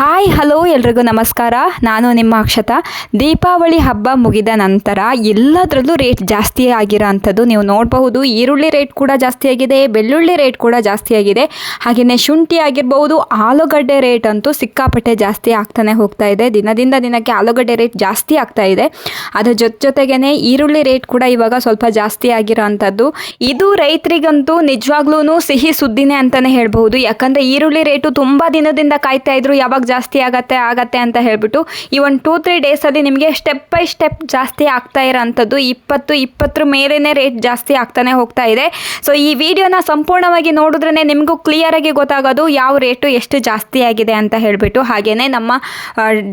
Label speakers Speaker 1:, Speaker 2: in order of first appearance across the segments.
Speaker 1: Hi, hello ಎಲ್ರಿಗೂ ನಮಸ್ಕಾರ. ನಾನು ನಿಮ್ಮ ಅಕ್ಷತಾ. ದೀಪಾವಳಿ ಹಬ್ಬ ಮುಗಿದ ನಂತರ ಎಲ್ಲದರಲ್ಲೂ ರೇಟ್ ಜಾಸ್ತಿ ಆಗಿರೋ ಅಂಥದ್ದು ನೀವು ನೋಡಬಹುದು. ಈರುಳ್ಳಿ ರೇಟ್ ಕೂಡ ಜಾಸ್ತಿ ಆಗಿದೆ, ಬೆಳ್ಳುಳ್ಳಿ ರೇಟ್ ಕೂಡ ಜಾಸ್ತಿ ಆಗಿದೆ. ಹಾಗೆಯೇ ಶುಂಠಿ ಆಗಿರ್ಬೋದು ಆಲೂಗಡ್ಡೆ ರೇಟ್ ಅಂತೂ ಸಿಕ್ಕಾಪಟ್ಟೆ ಜಾಸ್ತಿ ಆಗ್ತಾನೆ ಹೋಗ್ತಾ ಇದೆ. ದಿನದಿಂದ ದಿನಕ್ಕೆ ಆಲೂಗಡ್ಡೆ ರೇಟ್ ಜಾಸ್ತಿ ಆಗ್ತಾ ಇದೆ. ಅದರ ಜೊತೆ ಜೊತೆಗೇ ಈರುಳ್ಳಿ ರೇಟ್ ಕೂಡ ಇವಾಗ ಸ್ವಲ್ಪ ಜಾಸ್ತಿ ಆಗಿರೋ ಅಂಥದ್ದು ಇದು ರೈತರಿಗಂತೂ ನಿಜವಾಗ್ಲೂ ಸಿಹಿ ಸುದ್ದಿನೇ ಅಂತಲೇ ಹೇಳ್ಬೋದು ಯಾಕಂದರೆ ಈರುಳ್ಳಿ ರೇಟು ತುಂಬ ದಿನದಿಂದ ಕಾಯ್ತಾ ಇದ್ರು, ಯಾವಾಗ ಜಾಸ್ತಿ ಆಗತ್ತೆ ಆಗತ್ತೆ ಅಂತ ಹೇಳಿಬಿಟ್ಟು ಈ ಒಂದು ಟೂ ತ್ರೀ ಡೇಸಲ್ಲಿ ನಿಮಗೆ ಸ್ಟೆಪ್ ಬೈ ಸ್ಟೆಪ್ ಜಾಸ್ತಿ ಆಗ್ತಾ ಇರೋಂಥದ್ದು ಇಪ್ಪತ್ತು, ಇಪ್ಪತ್ತರ ಮೇಲೇ ರೇಟ್ ಜಾಸ್ತಿ ಆಗ್ತಾನೆ ಹೋಗ್ತಾ ಇದೆ. ಸೊ ಈ ವಿಡಿಯೋನ ಸಂಪೂರ್ಣವಾಗಿ ನೋಡಿದ್ರೇ ನಿಮಗೂ ಕ್ಲಿಯರಾಗಿ ಗೊತ್ತಾಗೋದು ಯಾವ ರೇಟು ಎಷ್ಟು ಜಾಸ್ತಿ ಆಗಿದೆ ಅಂತ ಹೇಳಿಬಿಟ್ಟು. ಹಾಗೆಯೇ ನಮ್ಮ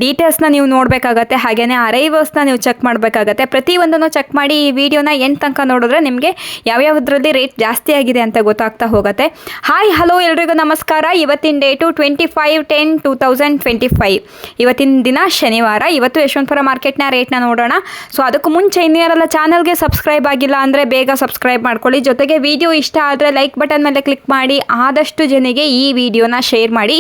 Speaker 1: ಡೀಟೇಲ್ಸ್ನ ನೀವು ನೋಡಬೇಕಾಗತ್ತೆ ಹಾಗೆಯೇ ಅರೈವರ್ಸ್ನ ನೀವು ಚೆಕ್ ಮಾಡಬೇಕಾಗತ್ತೆ. ಪ್ರತಿಯೊಂದನ್ನು ಚೆಕ್ ಮಾಡಿ ಈ ವಿಡಿಯೋನ ಎಂಟು ತನಕ ನೋಡಿದ್ರೆ ನಿಮಗೆ ಯಾವ್ಯಾವುದ್ರಲ್ಲಿ ರೇಟ್ ಜಾಸ್ತಿ ಆಗಿದೆ ಅಂತ ಗೊತ್ತಾಗ್ತಾ ಹೋಗುತ್ತೆ. ಹಾಯ್ ಹಲೋ ಎಲ್ರಿಗೂ ನಮಸ್ಕಾರ. ಇವತ್ತಿನ date twenty five ten two twenty five ಇವತ್ತಿನ ದಿನ ಶನಿವಾರ. ಇವತ್ತು ಯಶವಂತಪುರ ಮಾರ್ಕೆಟ್ನ ರೇಟ್ನ ನೋಡೋಣ. ಸೊ ಅದಕ್ಕೂ ಮುಂಚೆ ಇನ್ನೇರಲ್ಲ ಚಾನಲ್ಗೆ ಸಬ್ಸ್ಕ್ರೈಬ್ ಆಗಿಲ್ಲ ಅಂದರೆ ಬೇಗ ಸಬ್ಸ್ಕ್ರೈಬ್ ಮಾಡ್ಕೊಳ್ಳಿ. ಜೊತೆಗೆ ವಿಡಿಯೋ ಇಷ್ಟ ಆದರೆ ಲೈಕ್ ಬಟನ್ ಮೇಲೆ ಕ್ಲಿಕ್ ಮಾಡಿ. ಆದಷ್ಟು ಜನಿಗೆ ಈ ವಿಡಿಯೋನ ಶೇರ್ ಮಾಡಿ.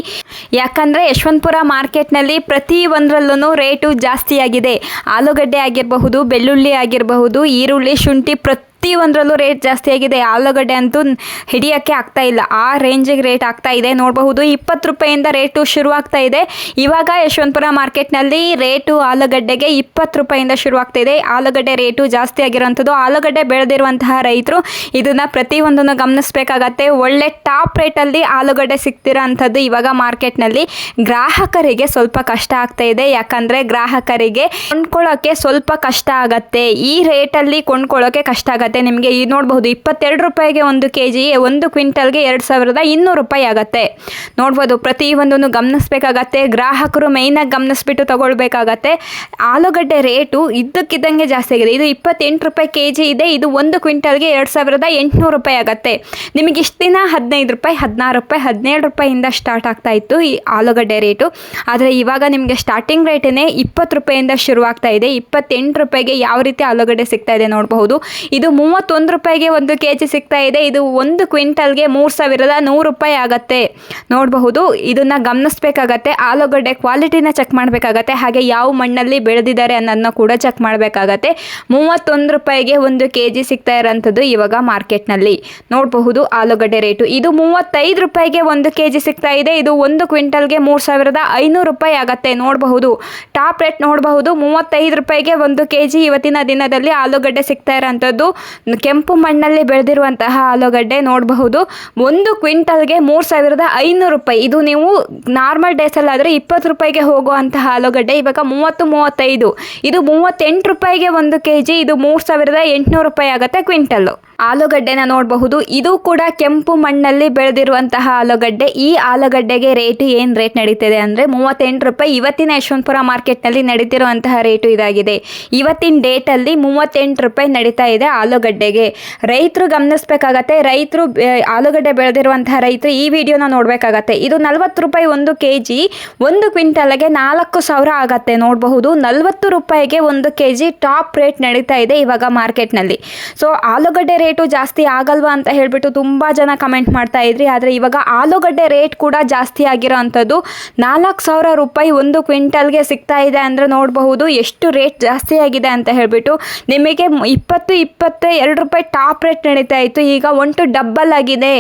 Speaker 1: ಯಾಕಂದರೆ ಯಶವಂತಪುರ ಮಾರ್ಕೆಟ್ನಲ್ಲಿ ಪ್ರತಿ ಒಂದರಲ್ಲೂ ರೇಟು ಜಾಸ್ತಿಯಾಗಿದೆ. ಆಲೂಗಡ್ಡೆ ಆಗಿರಬಹುದು, ಬೆಳ್ಳುಳ್ಳಿ ಆಗಿರಬಹುದು, ಈರುಳ್ಳಿ, ಶುಂಠಿ ಪ್ರತಿ ಒಂದರಲ್ಲೂ ರೇಟ್ ಜಾಸ್ತಿ ಆಗಿದೆ. ಆಲೂಗಡ್ಡೆ ಅಂತೂ ಹಿಡಿಯೋಕ್ಕೆ ಆಗ್ತಾ ಇಲ್ಲ. ಆ ರೇಂಜಿಗೆ ರೇಟ್ ಆಗ್ತಾ ಇದೆ. ನೋಡಬಹುದು ಇಪ್ಪತ್ತು ರೂಪಾಯಿಂದ ರೇಟು ಶುರುವಾಗ್ತಾ ಇದೆ. ಇವಾಗ ಯಶವಂತಪುರ ಮಾರ್ಕೆಟ್ನಲ್ಲಿ ರೇಟು ಆಲೂಗಡ್ಡೆಗೆ ಇಪ್ಪತ್ತು ರೂಪಾಯಿಂದ ಶುರುವಾಗ್ತಾ ಇದೆ. ಆಲೂಗಡ್ಡೆ ರೇಟು ಜಾಸ್ತಿ ಆಗಿರುವಂಥದ್ದು ಆಲೂಗಡ್ಡೆ ಬೆಳೆದಿರುವಂತಹ ರೈತರು ಇದನ್ನು ಪ್ರತಿಯೊಂದನ್ನು ಗಮನಿಸಬೇಕಾಗತ್ತೆ. ಒಳ್ಳೆ ಟಾಪ್ ರೇಟಲ್ಲಿ ಆಲೂಗಡ್ಡೆ ಸಿಗ್ತಿರೋ ಅಂಥದ್ದು ಇವಾಗ ಮಾರ್ಕೆಟ್ನಲ್ಲಿ ಗ್ರಾಹಕರಿಗೆ ಸ್ವಲ್ಪ ಕಷ್ಟ ಆಗ್ತಾ ಇದೆ. ಯಾಕಂದರೆ ಗ್ರಾಹಕರಿಗೆ ಕೊಂಡ್ಕೊಳ್ಳೋಕ್ಕೆ ಸ್ವಲ್ಪ ಕಷ್ಟ ಆಗತ್ತೆ. ಈ ರೇಟಲ್ಲಿ ಕೊಂಡ್ಕೊಳ್ಳೋಕ್ಕೆ ಕಷ್ಟ ಆಗತ್ತೆ. ನಿಮಗೆ ಈ ನೋಡ್ಬೋದು ಇಪ್ಪತ್ತೆರಡು ರೂಪಾಯಿಗೆ ಒಂದು ಕೆ ಜಿ ಒಂದು ಕ್ವಿಂಟಲ್ಗೆ ಎರಡು ಸಾವಿರದ ಇನ್ನೂರು ರೂಪಾಯಿ ಆಗುತ್ತೆ. ನೋಡ್ಬೋದು ಪ್ರತಿಯೊಂದನ್ನು ಗಮನಿಸ್ಬೇಕಾಗತ್ತೆ, ಗ್ರಾಹಕರು ಮೇಯ್ನಾಗಿ ಗಮನಿಸ್ಬಿಟ್ಟು ತೊಗೊಳ್ಬೇಕಾಗತ್ತೆ. ಆಲೂಗಡ್ಡೆ ರೇಟು ಇದ್ದಕ್ಕಿದ್ದಂಗೆ ಜಾಸ್ತಿ ಆಗಿದೆ. ಇದು ಇಪ್ಪತ್ತೆಂಟು ರೂಪಾಯಿ ಕೆ ಜಿ ಇದೆ, ಇದು ಒಂದು ಕ್ವಿಂಟಲ್ಗೆ ಎರಡು ಸಾವಿರದ ಎಂಟುನೂರು ರೂಪಾಯಿ ಆಗುತ್ತೆ. ನಿಮಗೆ ಇಷ್ಟು ದಿನ ಹದಿನೈದು ರೂಪಾಯಿ, ಹದಿನಾರು ರೂಪಾಯಿ, ಹದಿನೇಳು ರೂಪಾಯಿಂದ ಸ್ಟಾರ್ಟ್ ಆಗ್ತಾ ಇತ್ತು ಈ ಆಲೂಗಡ್ಡೆ ರೇಟು. ಆದರೆ ಇವಾಗ ನಿಮಗೆ ಸ್ಟಾರ್ಟಿಂಗ್ ರೇಟೇ ಇಪ್ಪತ್ತು ರೂಪಾಯಿಂದ ಶುರುವಾಗ್ತಾ ಇದೆ. ಇಪ್ಪತ್ತೆಂಟು ರೂಪಾಯಿಗೆ ಯಾವ ರೀತಿ ಆಲೂಗಡ್ಡೆ ಸಿಗ್ತಾ ಇದೆ ನೋಡಬಹುದು. ಇದು ಮೂವತ್ತೊಂದು ರೂಪಾಯಿಗೆ ಒಂದು ಕೆ ಜಿ ಸಿಗ್ತಾ ಇದೆ. ಇದು ಒಂದು ಕ್ವಿಂಟಲ್ಗೆ ಮೂರು ಸಾವಿರದ ನೂರು ರೂಪಾಯಿ ಆಗುತ್ತೆ. ನೋಡಬಹುದು, ಇದನ್ನು ಗಮನಿಸ್ಬೇಕಾಗತ್ತೆ. ಆಲೂಗಡ್ಡೆ ಕ್ವಾಲಿಟಿನ ಚೆಕ್ ಮಾಡಬೇಕಾಗತ್ತೆ. ಹಾಗೆ ಯಾವ ಮಣ್ಣಲ್ಲಿ ಬೆಳೆದಿದ್ದಾರೆ ಅನ್ನೋದನ್ನ ಕೂಡ ಚೆಕ್ ಮಾಡಬೇಕಾಗತ್ತೆ. ಮೂವತ್ತೊಂದು ರೂಪಾಯಿಗೆ ಒಂದು ಕೆ ಜಿ ಸಿಗ್ತಾ ಇರೋಂಥದ್ದು ಇವಾಗ ಮಾರ್ಕೆಟ್ನಲ್ಲಿ. ನೋಡಬಹುದು, ಆಲೂಗಡ್ಡೆ ರೇಟು. ಇದು ಮೂವತ್ತೈದು ರೂಪಾಯಿಗೆ ಒಂದು ಕೆ ಜಿ ಸಿಗ್ತಾ ಇದೆ. ಇದು ಒಂದು ಕ್ವಿಂಟಲ್ಗೆ ಮೂರು ಸಾವಿರದ ಐನೂರು ರೂಪಾಯಿ ಆಗುತ್ತೆ. ನೋಡಬಹುದು, ಟಾಪ್ ರೇಟ್ ನೋಡಬಹುದು, ಮೂವತ್ತೈದು ರೂಪಾಯಿಗೆ ಒಂದು ಕೆ ಜಿ ಇವತ್ತಿನ ದಿನದಲ್ಲಿ ಆಲೂಗಡ್ಡೆ ಸಿಗ್ತಾ ಇರೋಂಥದ್ದು ಕೆಂಪು ಮಣ್ಣಲ್ಲಿ ಬೆಳೆದಿರುವಂತಹ ಆಲೂಗಡ್ಡೆ ನೋಡಬಹುದು. ಒಂದು ಕ್ವಿಂಟಲ್ಗೆ ಮೂರು ಸಾವಿರದ ಐನೂರು ರೂಪಾಯಿ. ಇದು ನೀವು ನಾರ್ಮಲ್ ಡೇಸಲ್ಲಾದರೆ ಇಪ್ಪತ್ತು ರೂಪಾಯಿಗೆ ಹೋಗುವಂತಹ ಆಲೂಗಡ್ಡೆ. ಇವಾಗ ಮೂವತ್ತು, ಮೂವತ್ತೈದು. ಇದು ಮೂವತ್ತೆಂಟು ರೂಪಾಯಿಗೆ ಒಂದು ಕೆ ಜಿ ಇದು ಮೂರು ಸಾವಿರದ ಎಂಟುನೂರು ರೂಪಾಯಿ ಆಗುತ್ತೆ ಕ್ವಿಂಟಲ್ಲು. ಆಲೂಗಡ್ಡೆನ ನೋಡಬಹುದು. ಇದು ಕೂಡ ಕೆಂಪು ಮಣ್ಣಲ್ಲಿ ಬೆಳೆದಿರುವಂತಹ ಆಲೂಗಡ್ಡೆ. ಈ ಆಲೂಗಡ್ಡೆಗೆ ರೇಟು ಏನು ರೇಟ್ ನಡೀತಿದೆ ಅಂದರೆ ಮೂವತ್ತೆಂಟು ರೂಪಾಯಿ. ಇವತ್ತಿನ ಯಶವಂತಪುರ ಮಾರ್ಕೆಟ್ನಲ್ಲಿ ನಡೀತಿರುವಂತಹ ರೇಟು ಇದಾಗಿದೆ. ಇವತ್ತಿನ ಡೇಟಲ್ಲಿ ಮೂವತ್ತೆಂಟು ರೂಪಾಯಿ ನಡೀತಾ ಇದೆ ಆಲೂಗಡ್ಡೆಗೆ. ರೈತರು ಗಮನಿಸಬೇಕಾಗತ್ತೆ, ರೈತರು ಆಲೂಗಡ್ಡೆ ಬೆಳೆದಿರುವಂತಹ ರೈತರು ಈ ವಿಡಿಯೋನ ನೋಡಬೇಕಾಗತ್ತೆ. ಇದು ನಲ್ವತ್ತು ರೂಪಾಯಿ ಒಂದು ಕೆ ಜಿ ಒಂದು ಕ್ವಿಂಟಲ್ಗೆ ನಾಲ್ಕು ಸಾವಿರ ಆಗತ್ತೆ. ನೋಡಬಹುದು, ನಲ್ವತ್ತು ರೂಪಾಯಿಗೆ ಒಂದು ಕೆ ಜಿ ಟಾಪ್ ರೇಟ್ ನಡೀತಾ ಇದೆ ಇವಾಗ ಮಾರ್ಕೆಟ್ನಲ್ಲಿ. ಸೊ, ಆಲೂಗಡ್ಡೆ ರೇಟು ಜಾಸ್ತಿ ಆಗಲ್ವಾ ಅಂತ ಹೇಳಿಬಿಟ್ಟು ತುಂಬ ಜನ ಕಮೆಂಟ್ ಮಾಡ್ತಾ ಇದ್ರಿ. ಆದರೆ ಇವಾಗ ಆಲೂಗಡ್ಡೆ ರೇಟ್ ಕೂಡ ಜಾಸ್ತಿ ಆಗಿರೋ ಅಂಥದ್ದು ನಾಲ್ಕು ಸಾವಿರ ರೂಪಾಯಿ ಒಂದು ಕ್ವಿಂಟಲ್ಗೆ ಸಿಗ್ತಾ ಇದೆ ಅಂದರೆ ನೋಡಬಹುದು ಎಷ್ಟು ರೇಟ್ ಜಾಸ್ತಿ ಆಗಿದೆ ಅಂತ ಹೇಳಿಬಿಟ್ಟು ನಿಮಗೆ ಇಪ್ಪತ್ತು ಇಪ್ಪತ್ತು ಎರಡು ರೂಪಾಯಿ ಟಾಪ್ ರೇಟ್ ನಡೀತಾ ಇತ್ತು. ಈಗ ಒನ್ ಟು ಡಬ್ಬಲ್ ಆಗಿದೆ.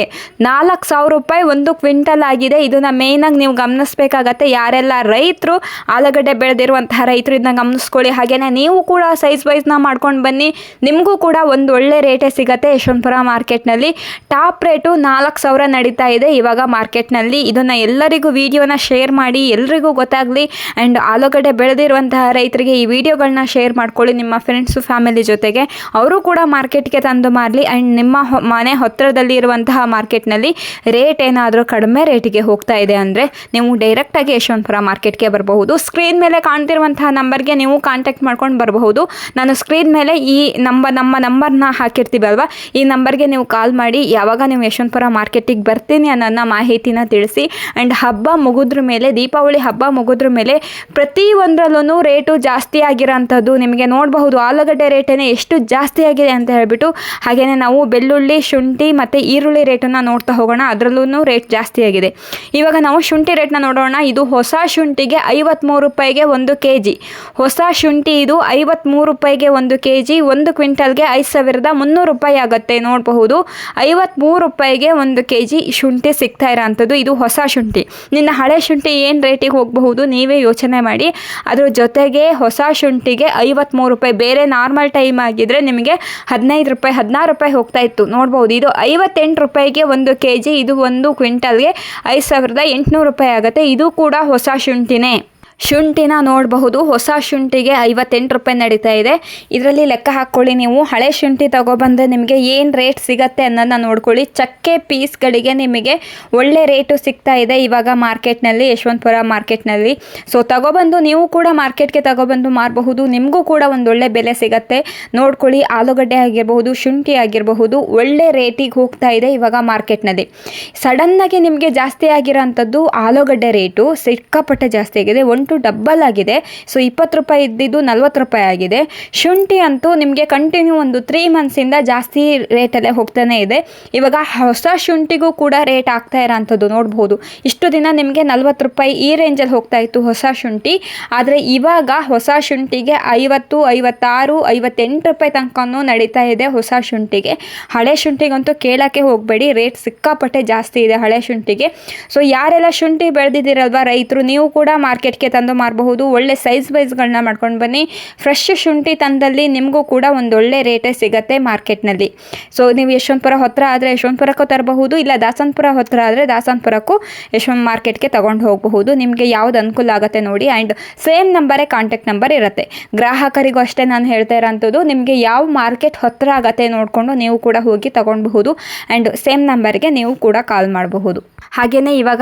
Speaker 1: ನಾಲ್ಕು ಸಾವಿರ ರೂಪಾಯಿ ಒಂದು ಕ್ವಿಂಟಲ್ ಆಗಿದೆ. ಇದನ್ನು ಮೇಯ್ನಾಗಿ ನೀವು ಗಮನಿಸಬೇಕಾಗತ್ತೆ. ಯಾರೆಲ್ಲ ರೈತರು ಆಲೂಗಡ್ಡೆ ಬೆಳೆದಿರುವಂತಹ ರೈತರು ಇದನ್ನ ಗಮನಿಸ್ಕೊಳ್ಳಿ. ಹಾಗೆಯೇ ನೀವು ಕೂಡ ಸೈಜ್ ವೈಸ್ನ ಮಾಡ್ಕೊಂಡು ಬನ್ನಿ. ನಿಮಗೂ ಕೂಡ ಒಂದು ಒಳ್ಳೆ ರೇಟೇ ಸಿಗತ್ತೆ ಯಶವಂತಪುರ ಮಾರ್ಕೆಟ್ನಲ್ಲಿ ಟಾಪ್ ರೇಟು ನಾಲ್ಕು ಸಾವಿರ ನಡೀತಾ ಇದೆ ಇವಾಗ ಮಾರ್ಕೆಟ್ನಲ್ಲಿ ಇದನ್ನು ಎಲ್ಲರಿಗೂ ವಿಡಿಯೋನ ಶೇರ್ ಮಾಡಿ. ಎಲ್ರಿಗೂ ಗೊತ್ತಾಗಲಿ. ಆ್ಯಂಡ್ ಆಲೂಗಡ್ಡೆ ಬೆಳೆದಿರುವಂತಹ ರೈತರಿಗೆ ಈ ವಿಡಿಯೋಗಳನ್ನ ಶೇರ್ ಮಾಡ್ಕೊಳ್ಳಿ ನಿಮ್ಮ ಫ್ರೆಂಡ್ಸು ಫ್ಯಾಮಿಲಿ ಜೊತೆಗೆ. ಅವರು ಕೂಡ ಮಾರ್ಕೆಟ್ಗೆ ತಂದು ಮಾರಲಿ. ಆ್ಯಂಡ್ ನಿಮ್ಮ ಮನೆ ಹತ್ತಿರದಲ್ಲಿ ಇರುವಂತಹ ಮಾರ್ಕೆಟ್ನಲ್ಲಿ ರೇಟ್ ಏನಾದರೂ ಕಡಿಮೆ ರೇಟಿಗೆ ಹೋಗ್ತಾ ಇದೆ ಅಂದರೆ ನೀವು ಡೈರೆಕ್ಟಾಗಿ ಯಶವಂತಪುರ ಮಾರ್ಕೆಟ್ಗೆ ಬರಬಹುದು. ಸ್ಕ್ರೀನ್ ಮೇಲೆ ಕಾಣ್ತಿರುವಂತಹ ನಂಬರ್ಗೆ ನೀವು ಕಾಂಟ್ಯಾಕ್ಟ್ ಮಾಡ್ಕೊಂಡು ಬರಬಹುದು. ನಾನು ಸ್ಕ್ರೀನ್ ಮೇಲೆ ಈ ನಂಬರ್ ನಮ್ಮ ನಂಬರ್ನ ಹಾಕಿರ್ತೀವಲ್ವ ಈ ನಂಬರ್ಗೆ ನೀವು ಕಾಲ್ ಮಾಡಿ, ಯಾವಾಗ ನೀವು ಯಶವಂತಪುರ ಮಾರ್ಕೆಟಿಗೆ ಬರ್ತೀನಿ ಅನ್ನೋದನ್ನ ಮಾಹಿತಿನ ತಿಳಿಸಿ. ಆ್ಯಂಡ್ ಹಬ್ಬ ಮುಗಿದ್ರ ಮೇಲೆ, ದೀಪಾವಳಿ ಹಬ್ಬ ಮುಗಿದ್ರ ಮೇಲೆ ಪ್ರತಿ ಒಂದರಲ್ಲೂ ರೇಟು ಜಾಸ್ತಿ ಆಗಿರೋಂಥದ್ದು ನಿಮಗೆ ನೋಡಬಹುದು. ಆಲೂಗಡ್ಡೆ ರೇಟೇನೆ ಎಷ್ಟು ಜಾಸ್ತಿ ಆಗಿದೆ ಅಂತ ಹೇಳ್ಬಿಟ್ಟು ಹಾಗೆಯೇ ನಾವು ಬೆಳ್ಳುಳ್ಳಿ, ಶುಂಠಿ ಮತ್ತು ಈರುಳ್ಳಿ ರೇಟನ್ನು ನೋಡ್ತಾ ಹೋಗೋಣ. ಅದರಲ್ಲೂ ರೇಟ್ ಜಾಸ್ತಿ ಆಗಿದೆ. ಇವಾಗ ನಾವು ಶುಂಠಿ ರೇಟ್ನ ನೋಡೋಣ. ಇದು ಹೊಸ ಶುಂಠಿಗೆ ಐವತ್ತ್ಮೂರು ರೂಪಾಯಿಗೆ ಒಂದು ಕೆ ಜಿ ಹೊಸ ಶುಂಠಿ ಇದು ಐವತ್ತ್ಮೂರು ರೂಪಾಯಿಗೆ ಒಂದು ಕೆ ಜಿ ಒಂದು ಕ್ವಿಂಟಲ್ಗೆ ಐದು ಸಾವಿರದ ಮುನ್ನೂರು ರೂಪಾಯಿ ಆಗುತ್ತೆ. ನೋಡಬಹುದು. ಐವತ್ತ್ಮೂರು ರೂಪಾಯಿಗೆ ಒಂದು ಕೆ ಜಿ ಶುಂಠಿ ಸಿಗ್ತಾ ಇರೋಂಥದ್ದು. ಇದು ಹೊಸ ಶುಂಠಿ. ನಿನ್ನ ಹಳೆ ಶುಂಠಿ ಏನು ರೇಟಿಗೆ ಹೋಗಬಹುದು ನೀವೇ ಯೋಚನೆ ಮಾಡಿ. ಅದರ ಜೊತೆಗೆ ಹೊಸ ಶುಂಠಿಗೆ ಐವತ್ತ್ಮೂರು ರೂಪಾಯಿ. ಬೇರೆ ನಾರ್ಮಲ್ ಟೈಮ್ ಆಗಿದ್ರೆ ನಿಮಗೆ ಹದಿನೈದು ರೂಪಾಯಿ, ಹದಿನಾರು ರೂಪಾಯಿ ಹೋಗ್ತಾ ಇತ್ತು. ನೋಡ್ಬೋದು, ಇದು ಐವತ್ತೆಂಟು ರೂಪಾಯಿಗೆ ಒಂದು ಕೆ ಜಿ ಇದು ಒಂದು ಕ್ವಿಂಟಲ್ಗೆ ಐದು ಸಾವಿರದ ಎಂಟುನೂರು ರೂಪಾಯಿ ಆಗುತ್ತೆ. ಇದು ಕೂಡ ಹೊಸ ಶುಂಠಿನೇ. ಶುಂಠಿನ ನೋಡಬಹುದು. ಹೊಸ ಶುಂಠಿಗೆ ಐವತ್ತೆಂಟು ರೂಪಾಯಿ ನಡೀತಾ ಇದೆ. ಇದರಲ್ಲಿ ಲೆಕ್ಕ ಹಾಕ್ಕೊಳ್ಳಿ ನೀವು. ಹಳೆ ಶುಂಠಿ ತಗೊಬಂದರೆ ನಿಮಗೆ ಏನು ರೇಟ್ ಸಿಗತ್ತೆ ಅನ್ನೋದನ್ನ ನೋಡ್ಕೊಳ್ಳಿ. ಚಕ್ಕೆ ಪೀಸ್ಗಳಿಗೆ ನಿಮಗೆ ಒಳ್ಳೆ ರೇಟು ಸಿಗ್ತಾ ಇದೆ ಇವಾಗ ಮಾರ್ಕೆಟ್ನಲ್ಲಿ, ಯಶವಂತಪುರ ಮಾರ್ಕೆಟ್ನಲ್ಲಿ. ಸೊ ತಗೊಬಂದು ನೀವು ಕೂಡ ಮಾರ್ಕೆಟ್ಗೆ ತಗೊಬಂದು ಮಾರಬಹುದು. ನಿಮಗೂ ಕೂಡ ಒಂದೊಳ್ಳೆ ಬೆಲೆ ಸಿಗತ್ತೆ. ನೋಡ್ಕೊಳ್ಳಿ, ಆಲೂಗಡ್ಡೆ ಆಗಿರಬಹುದು, ಶುಂಠಿ ಆಗಿರಬಹುದು, ಒಳ್ಳೆ ರೇಟಿಗೆ ಹೋಗ್ತಾ ಇದೆ ಇವಾಗ ಮಾರ್ಕೆಟ್ನಲ್ಲಿ. ಸಡನ್ನಾಗಿ ನಿಮಗೆ ಜಾಸ್ತಿ ಆಗಿರೋಂಥದ್ದು ಆಲೂಗಡ್ಡೆ ರೇಟು. ಸಿಕ್ಕಾಪಟ್ಟೆ ಜಾಸ್ತಿ ಆಗಿದೆ. ಒನ್ ಟು ಡಬ್ಬಲ್ ಆಗಿದೆ. ಸೊ ಇಪ್ಪತ್ತು ರೂಪಾಯಿ ಇದ್ದಿದ್ದು ನಲ್ವತ್ತು ರೂಪಾಯಿ ಆಗಿದೆ. ಶುಂಠಿ ಅಂತೂ ನಿಮಗೆ ಕಂಟಿನ್ಯೂ ಒಂದು ತ್ರೀ ಮಂತ್ಸಿಂದ ಜಾಸ್ತಿ ರೇಟಲ್ಲೇ ಹೋಗ್ತಾನೆ ಇದೆ. ಇವಾಗ ಹೊಸ ಶುಂಠಿಗೂ ಕೂಡ ರೇಟ್ ಆಗ್ತಾ ಇರೋಂಥದ್ದು ನೋಡ್ಬೋದು. ಇಷ್ಟು ದಿನ ನಿಮಗೆ ನಲ್ವತ್ತು ರೂಪಾಯಿ ಈ ರೇಂಜಲ್ಲಿ ಹೋಗ್ತಾ ಇತ್ತು ಹೊಸ ಶುಂಠಿ. ಆದರೆ ಇವಾಗ ಹೊಸ ಶುಂಠಿಗೆ ಐವತ್ತು, ಐವತ್ತಾರು, ಐವತ್ತೆಂಟು ರೂಪಾಯಿ ತನಕನೂ ನಡೀತಾ ಇದೆ ಹೊಸ ಶುಂಠಿಗೆ. ಹಳೆ ಶುಂಠಿಗಂತೂ ಕೇಳೋಕ್ಕೆ ಹೋಗಬೇಡಿ. ರೇಟ್ ಸಿಕ್ಕಾಪಟ್ಟೆ ಜಾಸ್ತಿ ಇದೆ ಹಳೆ ಶುಂಠಿಗೆ. ಸೊ ಯಾರೆಲ್ಲ ಶುಂಠಿ ಬೆಳೆದಿದ್ದೀರಲ್ವ ರೈತರು, ನೀವು ಕೂಡ ಮಾರ್ಕೆಟ್ಗೆ ತಂದು ಮಾರಬಹುದು. ಒಳ್ಳೆ ಸೈಜ್ ವೈಸ್ಗಳನ್ನ ಮಾಡ್ಕೊಂಡು ಬನ್ನಿ. ಫ್ರೆಶ್ ಶುಂಠಿ ತಂದಲ್ಲಿ ನಿಮಗೂ ಕೂಡ ಒಂದು ಒಳ್ಳೆ ರೇಟೇ ಸಿಗುತ್ತೆ ಮಾರ್ಕೆಟ್ನಲ್ಲಿ ಸೊ ನೀವು ಯಶವಂತಪುರ ಹತ್ರ ಆದರೆ ಯಶವಂತಪುರಕ್ಕೂ ತರಬಹುದು, ಇಲ್ಲ ದಾಸನಪುರ ಹತ್ರ ಆದರೆ ದಾಸನಪುರಕ್ಕೂ ಯಶವಂತ ಮಾರ್ಕೆಟ್ಗೆ ತೊಗೊಂಡು ಹೋಗಬಹುದು. ನಿಮಗೆ ಯಾವ್ದು ಅನುಕೂಲ ಆಗುತ್ತೆ ನೋಡಿ. ಆ್ಯಂಡ್ ಸೇಮ್ ನಂಬರೇ ಕಾಂಟ್ಯಾಕ್ಟ್ ನಂಬರ್ ಇರುತ್ತೆ. ಗ್ರಾಹಕರಿಗೂ ಅಷ್ಟೇ ನಾನು ಹೇಳ್ತಾ ಇರೋಂಥದ್ದು. ನಿಮಗೆ ಯಾವ ಮಾರ್ಕೆಟ್ ಹತ್ರ ಆಗತ್ತೆ ನೋಡಿಕೊಂಡು ನೀವು ಕೂಡ ಹೋಗಿ ತಗೊಳ್ಬಹುದು ಆ್ಯಂಡ್ ಸೇಮ್ ನಂಬರ್ಗೆ ನೀವು ಕೂಡ ಕಾಲ್ ಮಾಡಬಹುದು. ಹಾಗೆಯೇ ಇವಾಗ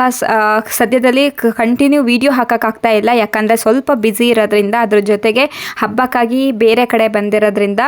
Speaker 1: ಸದ್ಯದಲ್ಲಿ ಕಂಟಿನ್ಯೂ ವಿಡಿಯೋ ಹಾಕೋಕ್ಕಾಗ್ತಾ ಇಲ್ಲ. ಯಾಕಂದರೆ ಸ್ವಲ್ಪ ಬ್ಯುಸಿ ಇರೋದ್ರಿಂದ ಅದ್ರ ಜೊತೆಗೆ ಹಬ್ಬಕ್ಕಾಗಿ ಬೇರೆ ಕಡೆ ಬಂದಿರೋದ್ರಿಂದ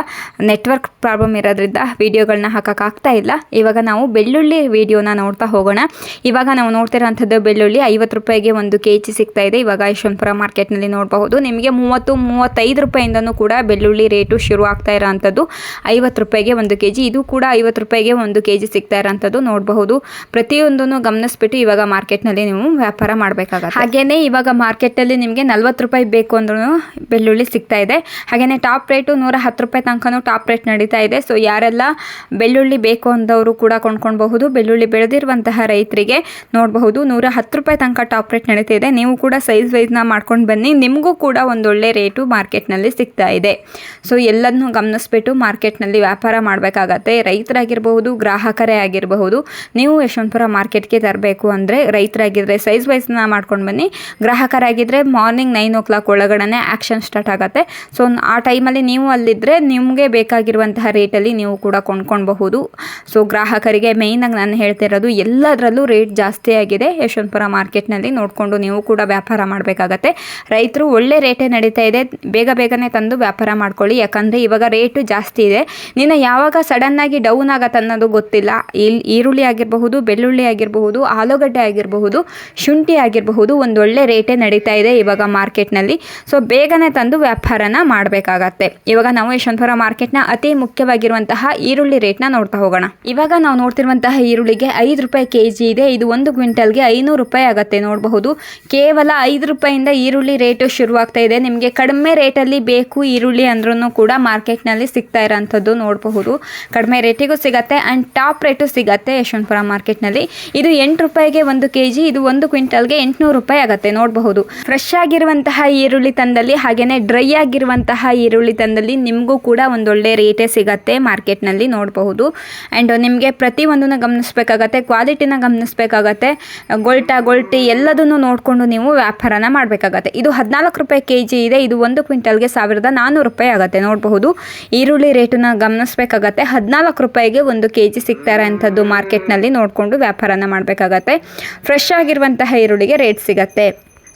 Speaker 1: ನೆಟ್ವರ್ಕ್ ಪ್ರಾಬ್ಲಮ್ ಇರೋದ್ರಿಂದ ವೀಡಿಯೋಗಳನ್ನ ಹಾಕೋಕ್ಕಾಗ್ತಾ ಇಲ್ಲ. ಇವಾಗ ನಾವು ಬೆಳ್ಳುಳ್ಳಿ ವೀಡಿಯೋನ ನೋಡ್ತಾ ಹೋಗೋಣ. ಇವಾಗ ನಾವು ನೋಡ್ತಿರೋಂಥದ್ದು ಬೆಳ್ಳುಳ್ಳಿ ಐವತ್ತು ರೂಪಾಯಿಗೆ ಒಂದು ಕೆ ಜಿ ಸಿಗ್ತಾ ಇದೆ. ಇವಾಗ ಯಶವಂತಪುರ ಮಾರ್ಕೆಟ್ನಲ್ಲಿ ನೋಡಬಹುದು. ನಿಮಗೆ ಮೂವತ್ತು, ಮೂವತ್ತೈದು ರೂಪಾಯಿಂದನೂ ಕೂಡ ಬೆಳ್ಳುಳ್ಳಿ ರೇಟು ಶುರು ಆಗ್ತಾ ಇರೋಂಥದ್ದು ಐವತ್ತು ರೂಪಾಯಿಗೆ ಒಂದು ಕೆ ಜಿ ಇದು ಕೂಡ ಐವತ್ತು ರೂಪಾಯಿಗೆ ಒಂದು ಕೆ ಜಿ ಸಿಗ್ತಾ ಇರೋಂಥದ್ದು ನೋಡಬಹುದು. ಪ್ರತಿಯೊಂದನ್ನು ಗಮನಿಸ್ಬಿಟ್ಟು ಇವಾಗ ಮಾರ್ಕೆಟ್ನಲ್ಲಿ ನೀವು ವ್ಯಾಪಾರ ಮಾಡಬೇಕಾಗುತ್ತೆ. ಹಾಗೆಯೇ ಇವಾಗ ಮಾರ್ಕೆಟಲ್ಲಿ ನಿಮಗೆ ನಲ್ವತ್ತು ರೂಪಾಯಿ ಬೇಕು ಅಂದ್ರೂ ಬೆಳ್ಳುಳ್ಳಿ ಸಿಗ್ತಾ ಇದೆ. ಹಾಗೆಯೇ ಟಾಪ್ ರೇಟು ನೂರ ಹತ್ತು ರೂಪಾಯಿ ತನಕನೂ ಟಾಪ್ ರೇಟ್ ನಡೀತಾ ಇದೆ. ಸೊ ಯಾರೆಲ್ಲ ಬೆಳ್ಳುಳ್ಳಿ ಬೇಕು ಅಂದವರು ಕೂಡ ಕೊಂಡ್ಕೊಳ್ಬಹುದು. ಬೆಳ್ಳುಳ್ಳಿ ಬೆಳೆದಿರುವಂತಹ ರೈತರಿಗೆ ನೋಡಬಹುದು ನೂರ ಹತ್ತು ರೂಪಾಯಿ ತನಕ ಟಾಪ್ ರೇಟ್ ನಡೀತಾ ಇದೆ. ನೀವು ಕೂಡ ಸೈಜ್ ವೈಸ್ನ ಮಾಡ್ಕೊಂಡು ಬನ್ನಿ. ನಿಮಗೂ ಕೂಡ ಒಂದೊಳ್ಳೆ ರೇಟು ಮಾರ್ಕೆಟ್ನಲ್ಲಿ ಸಿಗ್ತಾ ಇದೆ. ಸೊ ಎಲ್ಲದನ್ನೂ ಗಮನಿಸ್ಬಿಟ್ಟು ಮಾರ್ಕೆಟ್ನಲ್ಲಿ ವ್ಯಾಪಾರ ಮಾಡಬೇಕಾಗತ್ತೆ. ರೈತರಾಗಿರಬಹುದು, ಗ್ರಾಹಕರೇ ಆಗಿರಬಹುದು. ನೀವು ಯಶವಂತಪುರ ಮಾರ್ಕೆಟ್ಗೆ ತರಬೇಕು ಅಂದರೆ ರೈತರಾಗಿದ್ದರೆ ಸೈಜ್ ವೈಸ್ನ ಮಾಡ್ಕೊಂಡು ಬನ್ನಿ. ಗ್ರಾಹಕರಾಗಿದ್ದರೆ ಮಾರ್ನಿಂಗ್ ನೈನ್ ಓ ಕ್ಲಾಕ್ ಒಳಗಡೆ ಆ್ಯಕ್ಷನ್ ಸ್ಟಾರ್ಟ್ ಆಗುತ್ತೆ. ಸೊ ಆ ಟೈಮಲ್ಲಿ ನೀವು ಅಲ್ಲಿದ್ದರೆ ನಿಮಗೆ ಬೇಕಾಗಿರುವಂತಹ ರೇಟಲ್ಲಿ ನೀವು ಕೂಡ ಕೊಂಡ್ಕೊಳ್ಬಹುದು. ಸೊ ಗ್ರಾಹಕರಿಗೆ ಮೇಯ್ನಾಗಿ ನಾನು ಹೇಳ್ತಿರೋದು ಎಲ್ಲದರಲ್ಲೂ ರೇಟ್ ಜಾಸ್ತಿ ಆಗಿದೆ. ಯಶವಂತಪುರ ಮಾರ್ಕೆಟ್ನಲ್ಲಿ ನೋಡಿಕೊಂಡು ನೀವು ಕೂಡ ವ್ಯಾಪಾರ ಮಾಡಬೇಕಾಗತ್ತೆ. ರೈತರು ಒಳ್ಳೆ ರೇಟೇ ನಡೀತಾ ಇದೆ. ಬೇಗ ಬೇಗನೆ ತಂದು ವ್ಯಾಪಾರ ಮಾಡ್ಕೊಳ್ಳಿ. ಯಾಕಂದರೆ ಇವಾಗ ರೇಟು ಜಾಸ್ತಿ ಇದೆ. ನಿನ್ನ ಯಾವಾಗ ಸಡನ್ನಾಗಿ ಡೌನ್ ಆಗತ್ತೆ ಅನ್ನೋದು ಗೊತ್ತಿಲ್ಲ. ಇಲ್ಲಿ ಈರುಳ್ಳಿ ಆಗಿರಬಹುದು, ಬೆಳ್ಳುಳ್ಳಿ ಆಗಿರಬಹುದು, ಆಲೂಗಡ್ಡೆ ಆಗಿರಬಹುದು, ಶುಂಠಿ ಆಗಿರಬಹುದು ಒಂದು ಒಳ್ಳೆ ರೇಟೇ ನಡೀತಾ ಇದೆ ಇವಾಗ ಮಾರ್ಕೆಟ್ನಲ್ಲಿ. ಸೊ ಬೇಗನೆ ತಂದು ವ್ಯಾಪಾರನ ಮಾಡಬೇಕಾಗತ್ತೆ. ಇವಾಗ ನಾವು ಯಶವಂತಪುರ ಮಾರ್ಕೆಟ್ನ ಅತಿ ಮುಖ್ಯವಾಗಿರುವಂತಹ ಈರುಳ್ಳಿ ರೇಟ್ನ ನೋಡ್ತಾ ಹೋಗೋಣ. ಇವಾಗ ನಾವು ನೋಡ್ತಿರುವಂತಹ ಈರುಳ್ಳಿಗೆ ಐದು ರೂಪಾಯಿ ಕೆ ಜಿ ಇದೆ. ಇದು ಒಂದು ಕ್ವಿಂಟಲ್ಗೆ ಐನೂರು ರೂಪಾಯಿ ಆಗುತ್ತೆ. ನೋಡಬಹುದು. ಕೇವಲ ಐದು ರೂಪಾಯಿಂದ ಈರುಳ್ಳಿ ರೇಟು ಶುರುವಾಗ್ತಾ ಇದೆ. ನಿಮಗೆ ಕಡಿಮೆ ರೇಟಲ್ಲಿ ಬೇಕು ಈರುಳ್ಳಿ ಅಂದ್ರೂ ಕೂಡ ಮಾರ್ಕೆಟ್ನಲ್ಲಿ ಸಿಗ್ತಾ ಇರೋಂಥದ್ದು ನೋಡಬಹುದು. ಕಡಿಮೆ ರೇಟಿಗೂ ಸಿಗತ್ತೆ ಆ್ಯಂಡ್ ಟಾಪ್ ರೇಟು ಸಿಗತ್ತೆ ಯಶವಂತಪುರ ಮಾರ್ಕೆಟ್ನಲ್ಲಿ. ಇದು ಎಂಟು ರೂಪಾಯಿಗೆ ಒಂದು ಕೆ ಇದು ಒಂದು ಕ್ವಿಂಟಲ್ಗೆ ಎಂಟುನೂರು ರೂಪಾಯಿ ಆಗುತ್ತೆ. ನೋಡಬಹುದು. ಫ್ರೆಶ್ ಆಗಿರುವಂತಹ ಈರುಳ್ಳಿ ತಂದಲ್ಲಿ ಹಾಗೆಯೇ ಡ್ರೈ ಆಗಿರುವಂತಹ ಈರುಳ್ಳಿ ತಂದಲ್ಲಿ ನಿಮಗೂ ಕೂಡ ಒಂದೊಳ್ಳೆ ರೇಟೇ ಸಿಗತ್ತೆ ಮಾರ್ಕೆಟ್ನಲ್ಲಿ ನೋಡಬಹುದು. ಆ್ಯಂಡ್ ನಿಮಗೆ ಪ್ರತಿಯೊಂದನ್ನು ಗಮನಿಸಬೇಕಾಗತ್ತೆ ಕ್ವಾಲಿಟಿನ ಗಮನಿಸಬೇಕಾಗತ್ತೆ. ಗೊಲ್ಟ, ಗೊಲ್ಟಿ ಎಲ್ಲದನ್ನು ನೋಡಿಕೊಂಡು ನೀವು ವ್ಯಾಪಾರನ ಮಾಡಬೇಕಾಗತ್ತೆ. ಇದು ಹದಿನಾಲ್ಕು ರೂಪಾಯಿ ಕೆ ಜಿ ಇದೆ, ಇದು ಒಂದು ಕ್ವಿಂಟಲ್ಗೆ ಸಾವಿರದ ನಾನ್ನೂರು ರೂಪಾಯಿ ಆಗುತ್ತೆ, ನೋಡಬಹುದು. ಈರುಳ್ಳಿ ರೇಟನ್ನ ಗಮನಿಸಬೇಕಾಗತ್ತೆ, ಹದಿನಾಲ್ಕು ರೂಪಾಯಿಗೆ ಒಂದು ಕೆ ಜಿ ಸಿಗ್ತಾ ಇರೋಂಥದ್ದು ಮಾರ್ಕೆಟ್ನಲ್ಲಿ ನೋಡಿಕೊಂಡು ವ್ಯಾಪಾರನ ಮಾಡಬೇಕಾಗತ್ತೆ. ಫ್ರೆಶ್ ಆಗಿರುವಂತಹ ಈರುಳ್ಳಿಗೆ ರೇಟ್ ಸಿಗತ್ತೆ.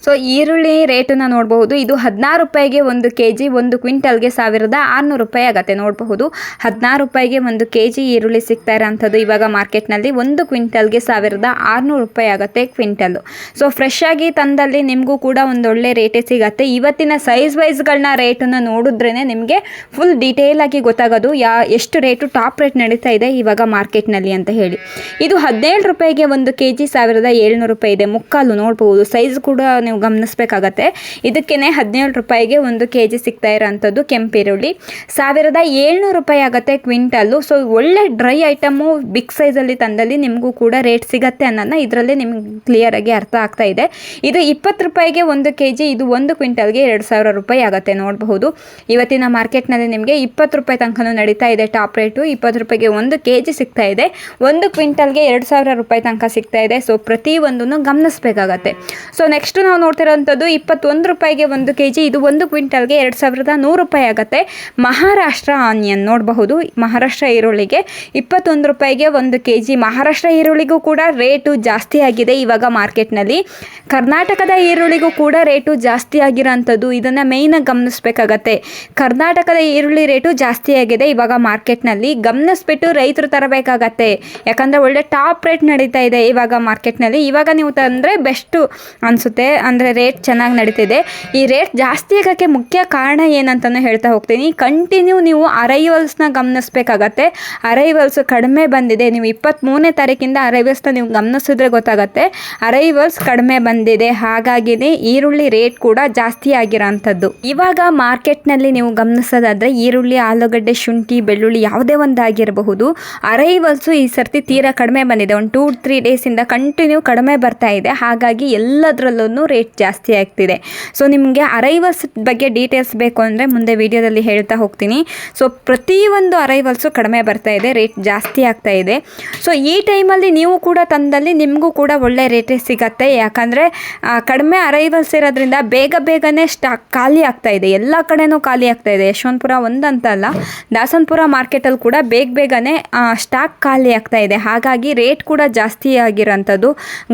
Speaker 1: ಸೊ ಈರುಳ್ಳಿ ರೇಟನ್ನು ನೋಡಬಹುದು. ಇದು ಹದಿನಾರು ರೂಪಾಯಿಗೆ ಒಂದು ಕೆ ಜಿ ಒಂದು ಕ್ವಿಂಟಲ್ಗೆ ಸಾವಿರದ ಆರುನೂರು ರೂಪಾಯಿ ಆಗುತ್ತೆ. ನೋಡಬಹುದು. ಹದಿನಾರು ರೂಪಾಯಿಗೆ ಒಂದು ಕೆ ಜಿ ಈರುಳ್ಳಿ ಸಿಗ್ತಾ ಇರೋಂಥದ್ದು ಇವಾಗ ಮಾರ್ಕೆಟ್ನಲ್ಲಿ ಒಂದು ಕ್ವಿಂಟಲ್ಗೆ ಸಾವಿರದ ಆರುನೂರು ರೂಪಾಯಿ ಆಗುತ್ತೆ ಕ್ವಿಂಟಲ್ಲು. ಸೊ ಫ್ರೆಶ್ ಆಗಿ ತಂದಲ್ಲಿ ನಿಮಗೂ ಕೂಡ ಒಂದು ಒಳ್ಳೆ ರೇಟೇ ಸಿಗತ್ತೆ. ಇವತ್ತಿನ ಸೈಜ್ ವೈಸ್ಗಳನ್ನ ರೇಟನ್ನು ನೋಡಿದ್ರೇ ನಿಮಗೆ ಫುಲ್ ಡೀಟೇಲಾಗಿ ಗೊತ್ತಾಗೋದು ಯಾ, ಎಷ್ಟು ರೇಟು ಟಾಪ್ ರೇಟ್ ನಡೀತಾ ಇದೆ ಇವಾಗ ಮಾರ್ಕೆಟ್ನಲ್ಲಿ ಅಂತ ಹೇಳಿ. ಇದು ಹದಿನೇಳು ರೂಪಾಯಿಗೆ ಒಂದು ಕೆ ಜಿ ಸಾವಿರದ ಏಳ್ನೂರು ರೂಪಾಯಿ ಇದೆ. ಮುಕ್ಕಾಲು ನೋಡಬಹುದು. ಸೈಜ್ ಕೂಡ ನೀವು ಗಮನಿಸಬೇಕಾಗತ್ತೆ. ಇದಕ್ಕೇ ಹದಿನೇಳು ರೂಪಾಯಿಗೆ ಒಂದು ಕೆ ಜಿ ಸಿಗ್ತಾ ಇರೋಂಥದ್ದು ಕೆಂಪಿರುಳ್ಳಿ. ಸಾವಿರದ ಏಳ್ನೂರು ರೂಪಾಯಿ ಆಗುತ್ತೆ ಕ್ವಿಂಟಲ್ಲು. ಸೊ, ಒಳ್ಳೆ ಡ್ರೈ ಐಟಮು ಬಿಗ್ ಸೈಜಲ್ಲಿ ತಂದಲ್ಲಿ ನಿಮಗೂ ಕೂಡ ರೇಟ್ ಸಿಗತ್ತೆ ಅನ್ನೋದನ್ನ ಇದರಲ್ಲಿ ನಿಮ್ಗೆ ಕ್ಲಿಯರಾಗಿ ಅರ್ಥ ಆಗ್ತಾ ಇದೆ. ಇದು ಇಪ್ಪತ್ತು ರೂಪಾಯಿಗೆ ಒಂದು ಕೆ ಜಿ ಇದು ಒಂದು ಕ್ವಿಂಟಲ್ಗೆ ಎರಡು ಸಾವಿರ ರೂಪಾಯಿ ಆಗುತ್ತೆ ನೋಡಬಹುದು. ಇವತ್ತಿನ ಮಾರ್ಕೆಟ್ನಲ್ಲಿ ನಿಮಗೆ ಇಪ್ಪತ್ತು ರೂಪಾಯಿ ತನಕನೂ ನಡೀತಾ ಇದೆ ಟಾಪ್ ರೇಟು. ಇಪ್ಪತ್ತು ರೂಪಾಯಿಗೆ ಒಂದು ಕೆ ಜಿ ಸಿಗ್ತಾ ಇದೆ. ಒಂದು ಕ್ವಿಂಟಲ್ಗೆ ಎರಡು ಸಾವಿರ ರೂಪಾಯಿ ತನಕ ಸಿಗ್ತಾ ಇದೆ. ಸೊ ಪ್ರತಿಯೊಂದನ್ನು ಗಮನಿಸಬೇಕಾಗತ್ತೆ. ಸೊ, ನೆಕ್ಸ್ಟ್ ನಾವು ನೋಡ್ತಿರೋಂಥದ್ದು ಇಪ್ಪತ್ತೊಂದು ರೂಪಾಯಿಗೆ ಒಂದು ಕೆ ಜಿ ಇದು ಒಂದು ಕ್ವಿಂಟಲ್ಗೆ ಎರಡು ಸಾವಿರದ ನೂರು ರೂಪಾಯಿ ಆಗುತ್ತೆ. ಮಹಾರಾಷ್ಟ್ರ ಆನಿಯನ್ ನೋಡಬಹುದು. ಮಹಾರಾಷ್ಟ್ರ ಈರುಳ್ಳಿಗೆ ಇಪ್ಪತ್ತೊಂದು ರೂಪಾಯಿಗೆ ಒಂದು ಕೆ ಜಿ ಮಹಾರಾಷ್ಟ್ರ ಈರುಳ್ಳಿಗೂ ಕೂಡ ರೇಟು ಜಾಸ್ತಿ ಆಗಿದೆ ಇವಾಗ ಮಾರ್ಕೆಟ್ನಲ್ಲಿ. ಕರ್ನಾಟಕದ ಈರುಳ್ಳಿಗೂ ಕೂಡ ರೇಟು ಜಾಸ್ತಿ ಆಗಿರೋಂಥದ್ದು. ಇದನ್ನು ಮೇಯ್ನಾಗಿ ಗಮನಿಸಬೇಕಾಗತ್ತೆ. ಕರ್ನಾಟಕದ ಈರುಳ್ಳಿ ರೇಟು ಜಾಸ್ತಿ ಆಗಿದೆ ಇವಾಗ ಮಾರ್ಕೆಟ್ನಲ್ಲಿ. ಗಮನಿಸ್ಬಿಟ್ಟು ರೈತರು ತರಬೇಕಾಗತ್ತೆ. ಯಾಕಂದರೆ ಒಳ್ಳೆ ಟಾಪ್ ರೇಟ್ ನಡೀತಾ ಇದೆ ಇವಾಗ ಮಾರ್ಕೆಟ್ನಲ್ಲಿ. ಇವಾಗ ನೀವು ತಂದರೆ ಬೆಸ್ಟು ಅನಿಸುತ್ತೆ. ಅಂದರೆ ರೇಟ್ ಚೆನ್ನಾಗಿ ನಡೀತಿದೆ. ಈ ರೇಟ್ ಜಾಸ್ತಿ ಆಗೋಕ್ಕೆ ಮುಖ್ಯ ಕಾರಣ ಏನಂತಲೂ ಹೇಳ್ತಾ ಹೋಗ್ತೀನಿ. ಕಂಟಿನ್ಯೂ ನೀವು ಅರೈವಲ್ಸ್ನ ಗಮನಿಸಬೇಕಾಗತ್ತೆ. ಅರೈವಲ್ಸ್ ಕಡಿಮೆ ಬಂದಿದೆ. ನೀವು ಇಪ್ಪತ್ತ್ಮೂರನೇ ತಾರೀಕಿಂದ ಅರೈವಲ್ಸ್ನ ನೀವು ಗಮನಿಸಿದ್ರೆ ಗೊತ್ತಾಗುತ್ತೆ. ಅರೈವಲ್ಸ್ ಕಡಿಮೆ ಬಂದಿದೆ. ಹಾಗಾಗಿನೇ ಈರುಳ್ಳಿ ರೇಟ್ ಕೂಡ ಜಾಸ್ತಿ ಆಗಿರೋಂಥದ್ದು. ಇವಾಗ ಮಾರ್ಕೆಟ್ನಲ್ಲಿ ನೀವು ಗಮನಿಸೋದಾದರೆ ಈರುಳ್ಳಿ, ಆಲೂಗಡ್ಡೆ, ಶುಂಠಿ, ಬೆಳ್ಳುಳ್ಳಿ ಯಾವುದೇ ಒಂದಾಗಿರಬಹುದು. ಅರೈವಲ್ಸು ಈ ಸರ್ತಿ ತೀರಾ ಕಡಿಮೆ ಬಂದಿದೆ. ಒಂದು ಟೂ ತ್ರೀ ಡೇಸಿಂದ ಕಂಟಿನ್ಯೂ ಕಡಿಮೆ ಬರ್ತಾ ಇದೆ. ಹಾಗಾಗಿ ಎಲ್ಲದರಲ್ಲೂ ರೇಟ್ ಜಾಸ್ತಿ ಆಗ್ತಿದೆ. ಸೊ ನಿಮಗೆ ಅರೈವಲ್ಸ್ ಬಗ್ಗೆ ಡೀಟೇಲ್ಸ್ ಬೇಕು ಅಂದರೆ ಮುಂದೆ ವಿಡಿಯೋದಲ್ಲಿ ಹೇಳ್ತಾ ಹೋಗ್ತೀನಿ. ಸೊ ಪ್ರತಿಯೊಂದು ಅರೈವಲ್ಸು ಕಡಿಮೆ ಬರ್ತಾ ಇದೆ ರೇಟ್ ಜಾಸ್ತಿ ಆಗ್ತಾ ಇದೆ. ಸೊ ಈ ಟೈಮಲ್ಲಿ ನೀವು ಕೂಡ ತಂದಲ್ಲಿ ನಿಮಗೂ ಕೂಡ ಒಳ್ಳೆ ರೇಟೇ ಸಿಗತ್ತೆ. ಯಾಕಂದರೆ ಕಡಿಮೆ ಅರೈವಲ್ಸ್ ಇರೋದ್ರಿಂದ ಬೇಗ ಬೇಗನೆ ಸ್ಟಾಕ್ ಖಾಲಿ ಆಗ್ತಾ ಇದೆ. ಎಲ್ಲ ಕಡೆನೂ ಖಾಲಿ ಆಗ್ತಾ ಇದೆ. ಯಶವಂತಪುರ ಒಂದಂತ ಅಲ್ಲ, ದಾಸನಪುರ ಮಾರ್ಕೆಟಲ್ಲಿ ಕೂಡ ಬೇಗ ಬೇಗನೆ ಸ್ಟಾಕ್ ಖಾಲಿ ಆಗ್ತಾ ಇದೆ. ಹಾಗಾಗಿ ರೇಟ್ ಕೂಡ ಜಾಸ್ತಿ ಆಗಿರೋಂಥದ್ದು.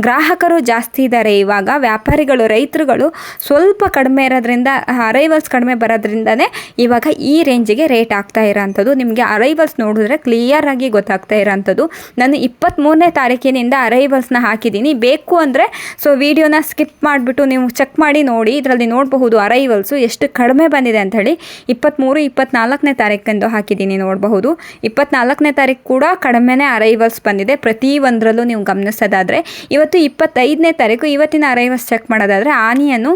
Speaker 1: ಗ್ರಾಹಕರು ಜಾಸ್ತಿ ಇದ್ದಾರೆ ಇವಾಗ. ವ್ಯಾಪಾರಿಗಳು ರೈತರುಗಳು ಸ್ವಲ್ಪ ಕಡಿಮೆ ಇರೋದ್ರಿಂದ, ಅರೈವಲ್ಸ್ ಕಡಿಮೆ ಬರೋದ್ರಿಂದನೇ ಇವಾಗ ಈ ರೇಂಜಿಗೆ ರೇಟ್ ಆಗ್ತಾ ಇರೋಂಥದ್ದು. ನಿಮಗೆ ಅರೈವಲ್ಸ್ ನೋಡಿದ್ರೆ ಕ್ಲಿಯರ್ ಆಗಿ ಗೊತ್ತಾಗ್ತಾ ಇರೋಂಥದ್ದು. ನಾನು ಇಪ್ಪತ್ತ್ಮೂರನೇ ತಾರೀಕಿನಿಂದ ಅರೈವಲ್ಸ್ನ ಹಾಕಿದ್ದೀನಿ. ಬೇಕು ಅಂದರೆ ಸೊ ವಿಡಿಯೋನ ಸ್ಕಿಪ್ ಮಾಡಿಬಿಟ್ಟು ನೀವು ಚೆಕ್ ಮಾಡಿ ನೋಡಿ, ಇದರಲ್ಲಿ ನೋಡಬಹುದು ಅರೈವಲ್ಸು ಎಷ್ಟು ಕಡಿಮೆ ಬಂದಿದೆ ಅಂತ ಹೇಳಿ. ಇಪ್ಪತ್ತ್ಮೂರು ಇಪ್ಪತ್ನಾಲ್ಕನೇ ತಾರೀಕಂದು ಹಾಕಿದ್ದೀನಿ ನೋಡಬಹುದು. ಇಪ್ಪತ್ನಾಲ್ಕನೇ ತಾರೀಕು ಕೂಡ ಕಡಿಮೆನೇ ಅರೈವಲ್ಸ್ ಬಂದಿದೆ ಪ್ರತಿ ಒಂದರಲ್ಲೂ ನೀವು ಗಮನಿಸೋದಾದರೆ. ಇವತ್ತು ಇಪ್ಪತ್ತೈದನೇ ತಾರೀಕು, ಇವತ್ತಿನ ಅರೈವಲ್ಸ್ ಚೆಕ್ ಮಾಡೋದಾದರೆ ಆನಿಯನ್ನು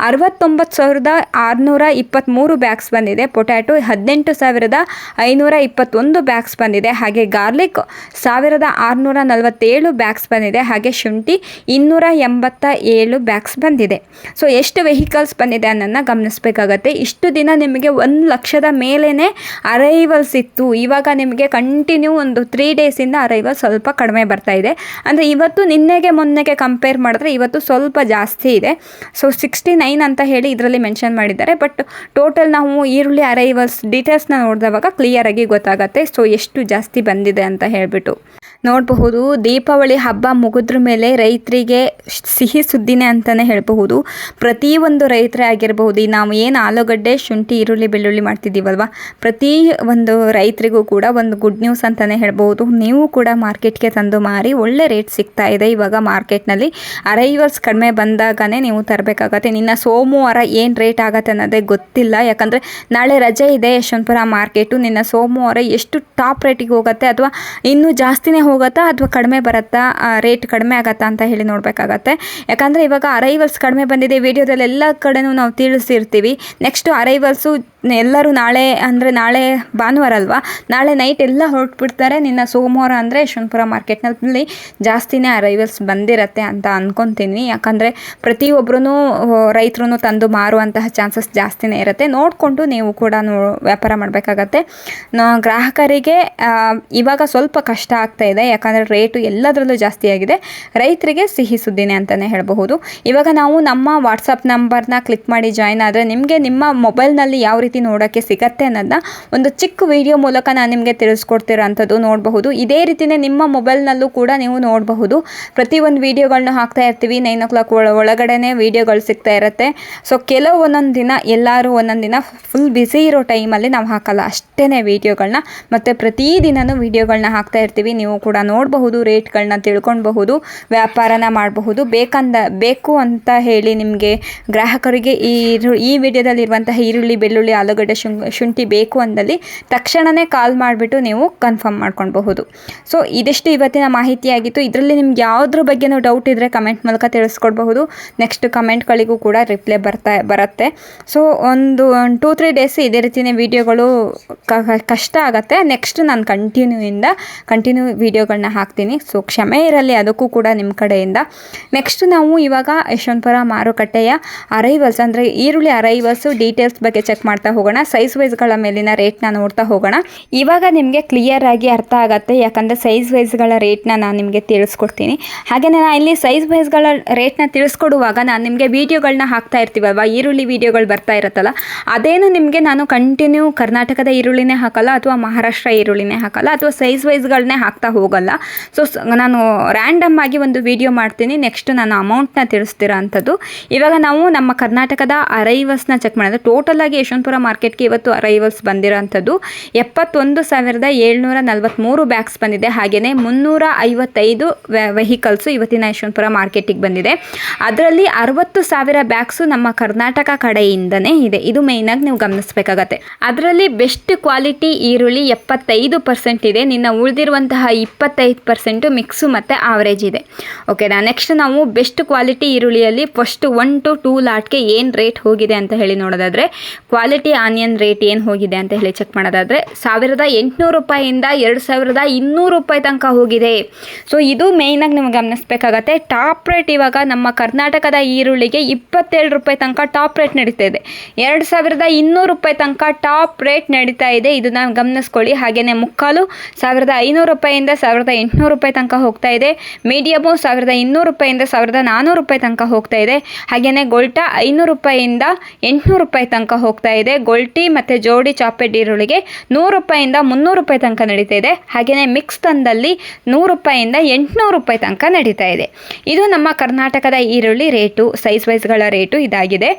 Speaker 1: ಅರವತ್ತೊಂಬತ್ತು ಸಾವಿರದ ಆರುನೂರ ಇಪ್ಪತ್ತ್ಮೂರು ಬ್ಯಾಗ್ಸ್ ಬಂದಿದೆ. ಪೊಟ್ಯಾಟೊ ಹದಿನೆಂಟು ಸಾವಿರದ ಐನೂರ ಇಪ್ಪತ್ತೊಂದು ಬ್ಯಾಗ್ಸ್ ಬಂದಿದೆ. ಹಾಗೆ ಗಾರ್ಲಿಕ್ ಸಾವಿರದ ಆರುನೂರ ನಲವತ್ತೇಳು ಬ್ಯಾಗ್ಸ್ ಬಂದಿದೆ. ಹಾಗೆ ಶುಂಠಿ ಇನ್ನೂರ ಎಂಬತ್ತ ಏಳು ಬ್ಯಾಗ್ಸ್ ಬಂದಿದೆ. ಸೊ, ಎಷ್ಟು ವೆಹಿಕಲ್ಸ್ ಬಂದಿದೆ ಅನ್ನೋದನ್ನ ಗಮನಿಸಬೇಕಾಗತ್ತೆ. ಇಷ್ಟು ದಿನ ನಿಮಗೆ ಒಂದು ಲಕ್ಷದ ಮೇಲೇ ಅರೈವಲ್ಸ್ ಇತ್ತು. ಇವಾಗ ನಿಮಗೆ ಕಂಟಿನ್ಯೂ ಒಂದು ತ್ರೀ ಡೇಸಿಂದ ಅರೈವಲ್ ಸ್ವಲ್ಪ ಕಡಿಮೆ ಬರ್ತಾ ಇದೆ. ಅಂದರೆ ಇವತ್ತು ನಿನ್ನೆಗೆ ಮೊನ್ನೆಗೆ ಕಂಪೇರ್ ಮಾಡಿದ್ರೆ ಇವತ್ತು ಸ್ವಲ್ಪ ಜಾಸ್ತಿ ಇದೆ. ಸೊ ಸಿಕ್ಸ್ಟಿ ನೈನ್ ಅಂತ ಹೇಳಿ ಇದರಲ್ಲಿ ಮೆನ್ಷನ್ ಮಾಡಿದ್ದಾರೆ. ಬಟ್ ಟೋಟಲ್ ನಾವು ಈರುಳ್ಳಿ ಅರೈವಲ್ಸ್ ಡೀಟೇಲ್ಸ್ನ ನೋಡಿದವಾಗ ಕ್ಲಿಯರಾಗಿ ಗೊತ್ತಾಗುತ್ತೆ. ಸೊ ಎಷ್ಟು ಜಾಸ್ತಿ ಬಂದಿದೆ ಅಂತ ಹೇಳಿಬಿಟ್ಟು. ನೋಡಬಹುದು, ದೀಪಾವಳಿ ಹಬ್ಬ ಮುಗಿದ್ರ ಮೇಲೆ ರೈತರಿಗೆ ಸಿಹಿ ಸುದ್ದಿನೇ ಅಂತಲೇ ಹೇಳಬಹುದು. ಪ್ರತಿಯೊಂದು ರೈತರೇ ಆಗಿರಬಹುದು, ಈ ನಾವು ಏನು ಆಲೂಗಡ್ಡೆ, ಶುಂಠಿ, ಈರುಳ್ಳಿ, ಬೆಳ್ಳುಳ್ಳಿ ಮಾಡ್ತಿದ್ದೀವಲ್ವ? ಪ್ರತಿ ಒಂದು ರೈತರಿಗೂ ಕೂಡ ಒಂದು ಗುಡ್ ನ್ಯೂಸ್ ಅಂತಲೇ ಹೇಳ್ಬೋದು ನೀವು ಕೂಡ ಮಾರ್ಕೆಟ್ಗೆ ತಂದು ಮಾರಿ, ಒಳ್ಳೆ ರೇಟ್ ಸಿಗ್ತಾ ಇದೆ ಇವಾಗ ಮಾರ್ಕೆಟ್ನಲ್ಲಿ. ಅರೈವರ್ಸ್ ಕಡಿಮೆ ಬಂದಾಗನೇ ನೀವು ತರಬೇಕಾಗತ್ತೆ. ನಿನ್ನ ಸೋಮವಾರ ಏನು ರೇಟ್ ಆಗತ್ತೆ ಅನ್ನೋದೇ ಗೊತ್ತಿಲ್ಲ. ಯಾಕಂದರೆ ನಾಳೆ ರಜೆ ಇದೆ ಯಶವಂತಪುರ ಮಾರ್ಕೆಟು. ನಿನ್ನ ಸೋಮವಾರ ಎಷ್ಟು ಟಾಪ್ ರೇಟಿಗೆ ಹೋಗುತ್ತೆ ಅಥವಾ ಇನ್ನೂ ಜಾಸ್ತಿನೇ ಅಥವಾ ಕಡಿಮೆ ಬರುತ್ತಾ ರೇಟ್ ಕಡಿಮೆ ಆಗತ್ತಾ ಅಂತ ಹೇಳಿ ನೋಡಬೇಕಾಗತ್ತೆ. ಯಾಕಂದರೆ ಇವಾಗ ಅರೈವಲ್ಸ್ ಕಡಿಮೆ ಬಂದಿದೆ ವಿಡಿಯೋದಲ್ಲಿ ಎಲ್ಲ ಕಡೆನೂ ನಾವು ತಿಳಿಸಿರ್ತೀವಿ. ನೆಕ್ಸ್ಟು ಅರೈವಲ್ಸು ಎಲ್ಲರೂ ನಾಳೆ ಅಂದರೆ ನಾಳೆ ಭಾನುವಾರ ಅಲ್ವಾ? ನಾಳೆ ನೈಟ್ ಎಲ್ಲ ಹೊರಟ್ಬಿಡ್ತಾರೆ. ನಿನ್ನ ಸೋಮವಾರ ಅಂದರೆ ಯಶವಂತಪುರ ಮಾರ್ಕೆಟ್ನಲ್ಲಿ ಜಾಸ್ತಿನೇ ಅರೈವಲ್ಸ್ ಬಂದಿರತ್ತೆ ಅಂತ ಅಂದ್ಕೊತೀನಿ ಯಾಕಂದರೆ ಪ್ರತಿಯೊಬ್ಬರೂ ರೈತರು ತಂದು ಮಾರುವಂತಹ ಚಾನ್ಸಸ್ ಜಾಸ್ತಿನೇ ಇರುತ್ತೆ. ನೋಡಿಕೊಂಡು ನೀವು ಕೂಡ ವ್ಯಾಪಾರ ಮಾಡಬೇಕಾಗತ್ತೆ. ಗ್ರಾಹಕರಿಗೆ ಇವಾಗ ಸ್ವಲ್ಪ ಕಷ್ಟ ಆಗ್ತಾ ಇದೆ. ಯಾಕಂದರೆ ರೇಟು ಎಲ್ಲದರಲ್ಲೂ ಜಾಸ್ತಿ ಆಗಿದೆ. ರೈತರಿಗೆ ಸಿಹಿ ಸುದ್ದಿನೇ ಅಂತಲೇ ಹೇಳಬಹುದು. ಇವಾಗ ನಾವು ನಮ್ಮ ವಾಟ್ಸಪ್ ನಂಬರ್ನ ಕ್ಲಿಕ್ ಮಾಡಿ ಜಾಯ್ನ್ ಆದರೆ ನಿಮಗೆ ನಿಮ್ಮ ಮೊಬೈಲ್ನಲ್ಲಿ ಯಾವ ರೀತಿ ರೀತಿ ನೋಡೋಕ್ಕೆ ಸಿಗತ್ತೆ ಅನ್ನೋದನ್ನ ಒಂದು ಚಿಕ್ಕ ವಿಡಿಯೋ ಮೂಲಕ ನಾನು ನಿಮಗೆ ತಿಳಿಸ್ಕೊಡ್ತಿರೋಂಥದ್ದು ನೋಡಬಹುದು. ಇದೇ ರೀತಿಯೇ ನಿಮ್ಮ ಮೊಬೈಲ್ನಲ್ಲೂ ಕೂಡ ನೀವು ನೋಡಬಹುದು. ಪ್ರತಿಯೊಂದು ವೀಡಿಯೋಗಳನ್ನ ಹಾಕ್ತಾ ಇರ್ತೀವಿ. ನೈನ್ ಓ ಕ್ಲಾಕ್ ಒಳಗಡೆನೇ ವೀಡಿಯೋಗಳು ಸಿಗ್ತಾ ಇರುತ್ತೆ. ಸೊ ಕೆಲವು ಒಂದೊಂದು ದಿನ, ಎಲ್ಲರೂ ಒಂದೊಂದು ದಿನ ಫುಲ್ ಬ್ಯುಸಿ ಇರೋ ಟೈಮಲ್ಲಿ ನಾವು ಹಾಕಲ್ಲ. ಅಷ್ಟೇ ವೀಡಿಯೋಗಳನ್ನ ಮತ್ತು ಪ್ರತಿದಿನವೂ ವೀಡಿಯೋಗಳನ್ನ ಹಾಕ್ತಾ ಇರ್ತೀವಿ. ನೀವು ಕೂಡ ನೋಡಬಹುದು ರೇಟ್ಗಳನ್ನ ತಿಳ್ಕೊಳ್ಬಹುದು, ವ್ಯಾಪಾರನ ಮಾಡಬಹುದು. ಬೇಕಂದ ಬೇಕು ಅಂತ ಹೇಳಿ ನಿಮಗೆ ಗ್ರಾಹಕರಿಗೆ ಈ ಈ ವಿಡಿಯೋದಲ್ಲಿರುವಂತಹ ಈರುಳ್ಳಿ, ಬೆಳ್ಳುಳ್ಳಿ ಆಲೂಗಡ್ಡೆ ಶುಂಠಿ ಬೇಕು ಅಂದಲ್ಲಿ ತಕ್ಷಣವೇ ಕಾಲ್ ಮಾಡಿಬಿಟ್ಟು ನೀವು ಕನ್ಫರ್ಮ್ ಮಾಡ್ಕೊಳ್ಬಹುದು. ಸೊ ಇದಿಷ್ಟು ಇವತ್ತಿನ ಮಾಹಿತಿಯಾಗಿತ್ತು ಇದರಲ್ಲಿ ನಿಮ್ಗೆ ಯಾವುದ್ರ ಬಗ್ಗೆನೂ ಡೌಟ್ ಇದ್ದರೆ ಕಮೆಂಟ್ ಮೂಲಕ ತಿಳಿಸ್ಕೊಡ್ಬಹುದು. ನೆಕ್ಸ್ಟ್ ಕಮೆಂಟ್ಗಳಿಗೂ ಕೂಡ ರಿಪ್ಲೈ ಬರ್ತಾ, ಬರುತ್ತೆ. ಸೊ ಒಂದು ಟೂ ತ್ರೀ ಡೇಸ್ ಇದೇ ರೀತಿಯೇ ವೀಡಿಯೋಗಳು ಕಷ್ಟ ಆಗುತ್ತೆ. ನೆಕ್ಸ್ಟ್ ನಾನು ಕಂಟಿನ್ಯೂಯಿಂದ ಕಂಟಿನ್ಯೂ ವೀಡಿಯೋಗಳನ್ನ ಹಾಕ್ತೀನಿ. ಸೊ ಕ್ಷಮೆ ಇರಲಿ ಅದಕ್ಕೂ ಕೂಡ ನಿಮ್ಮ ಕಡೆಯಿಂದ. ನೆಕ್ಸ್ಟ್ ನಾವು ಇವಾಗ ಯಶವಂತಪುರ ಮಾರುಕಟ್ಟೆಯ ಅರೈವಲ್ಸ್ ಅಂದರೆ ಈರುಳ್ಳಿ ಅರೈವಲ್ಸು ಡೀಟೇಲ್ಸ್ ಬಗ್ಗೆ ಚೆಕ್ ಮಾಡ್ತಾ ಹೋಗೋಣ. ಸೈಜ್ ವೈಸ್ಗಳ ಮೇಲಿನ ರೇಟ್ನ ನೋಡ್ತಾ ಹೋಗೋಣ. ಇವಾಗ ನಿಮಗೆ ಕ್ಲಿಯರ್ ಆಗಿ ಅರ್ಥ ಆಗುತ್ತೆ, ಯಾಕಂದರೆ ಸೈಜ್ ವೈಸ್ಗಳ ರೇಟ್ನ ನಾನು ನಿಮಗೆ ತಿಳಿಸ್ಕೊಡ್ತೀನಿ. ಹಾಗೆಯೇ ನಾನು ಇಲ್ಲಿ ಸೈಜ್ ವೈಸ್ಗಳ ರೇಟ್ನ ತಿಳಿಸ್ಕೊಡುವಾಗ ನಾನು ನಿಮಗೆ ವೀಡಿಯೋಗಳನ್ನ ಹಾಕ್ತಾ ಇರ್ತೀವಲ್ವ? ಈರುಳ್ಳಿ ವೀಡಿಯೋಗಳು ಬರ್ತಾ ಇರುತ್ತಲ್ಲ? ಅದೇನು ನಿಮಗೆ ನಾನು ಕಂಟಿನ್ಯೂ ಕರ್ನಾಟಕದ ಈರುಳ್ಳಿನೇ ಹಾಕಲ್ಲ, ಅಥವಾ ಮಹಾರಾಷ್ಟ್ರ ಈರುಳ್ಳಿನೇ ಹಾಕಲ್ಲ, ಅಥವಾ ಸೈಜ್ ವೈಸ್ಗಳನ್ನೇ ಹಾಕ್ತಾ ಹೋಗಲ್ಲ. ಸೊ, ನಾನು ರ್ಯಾಂಡಮ್ ಆಗಿ ಒಂದು ವಿಡಿಯೋ ಮಾಡ್ತೀನಿ. ನೆಕ್ಸ್ಟ್ ನಾನು ಅಮೌಂಟ್ನ ತಿಳಿಸ್ತಿರೋ ಅಂಥದ್ದು ಇವಾಗ ನಾವು ನಮ್ಮ ಕರ್ನಾಟಕದ ಅರೈವಸ್ನ ಚೆಕ್ ಮಾಡಿದ್ರೆ ಆಗಿ ಯಶವಂತಪುರ ಮಾರ್ಕೆಟ್ಗೆ ಇವತ್ತು ಅರೈವಲ್ಸ್ ಬಂದಿರೋ ಅಂಥದ್ದು ಎಪ್ಪತ್ತೊಂದು ಸಾವಿರದ ಏಳ್ನೂರ ನಲ್ವತ್ತ್ಮೂರು ಬ್ಯಾಗ್ಸ್ ಬಂದಿದೆ. ಹಾಗೆಯೇ ಮುನ್ನೂರ ಐವತ್ತೈದು ವೆಹಿಕಲ್ಸು ಇವತ್ತಿನ ಯಶವಂತಪುರ ಮಾರ್ಕೆಟಿಗೆ ಬಂದಿದೆ. ಅದರಲ್ಲಿ ಅರವತ್ತು ಸಾವಿರ ಬ್ಯಾಗ್ಸು ನಮ್ಮ ಕರ್ನಾಟಕ ಕಡೆಯಿಂದನೇ ಇದೆ. ಇದು ಮೇಯ್ನಾಗಿ ನೀವು ಗಮನಿಸಬೇಕಾಗತ್ತೆ. ಅದರಲ್ಲಿ ಬೆಸ್ಟ್ ಕ್ವಾಲಿಟಿ ಈರುಳ್ಳಿ ಎಪ್ಪತ್ತೈದು ಪರ್ಸೆಂಟ್ ಇದೆ. ನಿನ್ನ ಉಳಿದಿರುವಂತಹ ಇಪ್ಪತ್ತೈದು ಪರ್ಸೆಂಟು ಮಿಕ್ಸು ಮತ್ತು ಆವರೇಜ್ ಇದೆ. ಓಕೆನಾ ನೆಕ್ಸ್ಟ್ ನಾವು ಬೆಸ್ಟ್ ಕ್ವಾಲಿಟಿ ಈರುಳ್ಳಿಯಲ್ಲಿ ಫಸ್ಟ್ ಒನ್ ಟು ಟೂ ಲಾಟ್ಗೆ ಏನು ರೇಟ್ ಹೋಗಿದೆ ಅಂತ ಹೇಳಿ ನೋಡೋದಾದರೆ ಕ್ವಾಲಿಟಿ ಆನಿಯನ್ ರೇಟ್ ಏನು ಹೋಗಿದೆ ಅಂತ ಹೇಳಿ ಚೆಕ್ ಮಾಡೋದಾದರೆ ಸಾವಿರದ ಎಂಟುನೂರು ರೂಪಾಯಿಂದ ಎರಡು ಸಾವಿರದ ಇನ್ನೂರು ರೂಪಾಯಿ ತನಕ ಹೋಗಿದೆ. ಸೊ ಇದು ಮೇಯ್ನಾಗಿ ನೀವು ಗಮನಿಸಬೇಕಾಗತ್ತೆ. ಟಾಪ್ ರೇಟ್ ಇವಾಗ ನಮ್ಮ ಕರ್ನಾಟಕದ ಈರುಳ್ಳಿಗೆ ಇಪ್ಪತ್ತೆರಡು ರೂಪಾಯಿ ತನಕ ಟಾಪ್ ರೇಟ್ ನಡೀತಾ ಇದೆ. ಎರಡು ಸಾವಿರದ ಇನ್ನೂರು ರೂಪಾಯಿ ತನಕ ಟಾಪ್ ರೇಟ್ ನಡೀತಾ ಇದೆ. ಇದನ್ನು ಗಮನಿಸ್ಕೊಳ್ಳಿ. ಹಾಗೆಯೇ ಮುಕ್ಕಾಲು ಸಾವಿರದ ಐನೂರು ರೂಪಾಯಿಂದ ಸಾವಿರದ ಎಂಟುನೂರು ರೂಪಾಯಿ ತನಕ ಹೋಗ್ತಾ ಇದೆ. ಮೀಡಿಯಮು ಸಾವಿರದ ಇನ್ನೂರು ರೂಪಾಯಿಂದ ಸಾವಿರದ ನಾನ್ನೂರು ರೂಪಾಯಿ ತನಕ ಹೋಗ್ತಾ ಇದೆ. ಹಾಗೆಯೇ ಗೊಲ್ಟಾ ಐನೂರು ರೂಪಾಯಿಂದ ಎಂಟುನೂರು ರೂಪಾಯಿ ತನಕ ಹೋಗ್ತಾ ಇದೆ. ಗೊಲ್ಟಿ ಮತ್ತು ಜೋಡಿ ಚಾಪೆಡ್ ಈರುಳ್ಳಿಗೆ ನೂರು ರೂಪಾಯಿಂದ ಮುನ್ನೂರು ರೂಪಾಯಿ ತನಕ ನಡೀತಾ ಇದೆ. ಹಾಗೆಯೇ ಮಿಕ್ಸ್ ತಂದಲ್ಲಿ ನೂರು ರೂಪಾಯಿಂದ ಎಂಟುನೂರು ರೂಪಾಯಿ ತನಕ ನಡೀತಾ ಇದೆ. ಇದು ನಮ್ಮ ಕರ್ನಾಟಕದ ಈರುಳ್ಳಿ ರೇಟು ಸೈಜ್ ವೈಸ್ಗಳ ರೇಟು ಇದಾಗಿದೆ.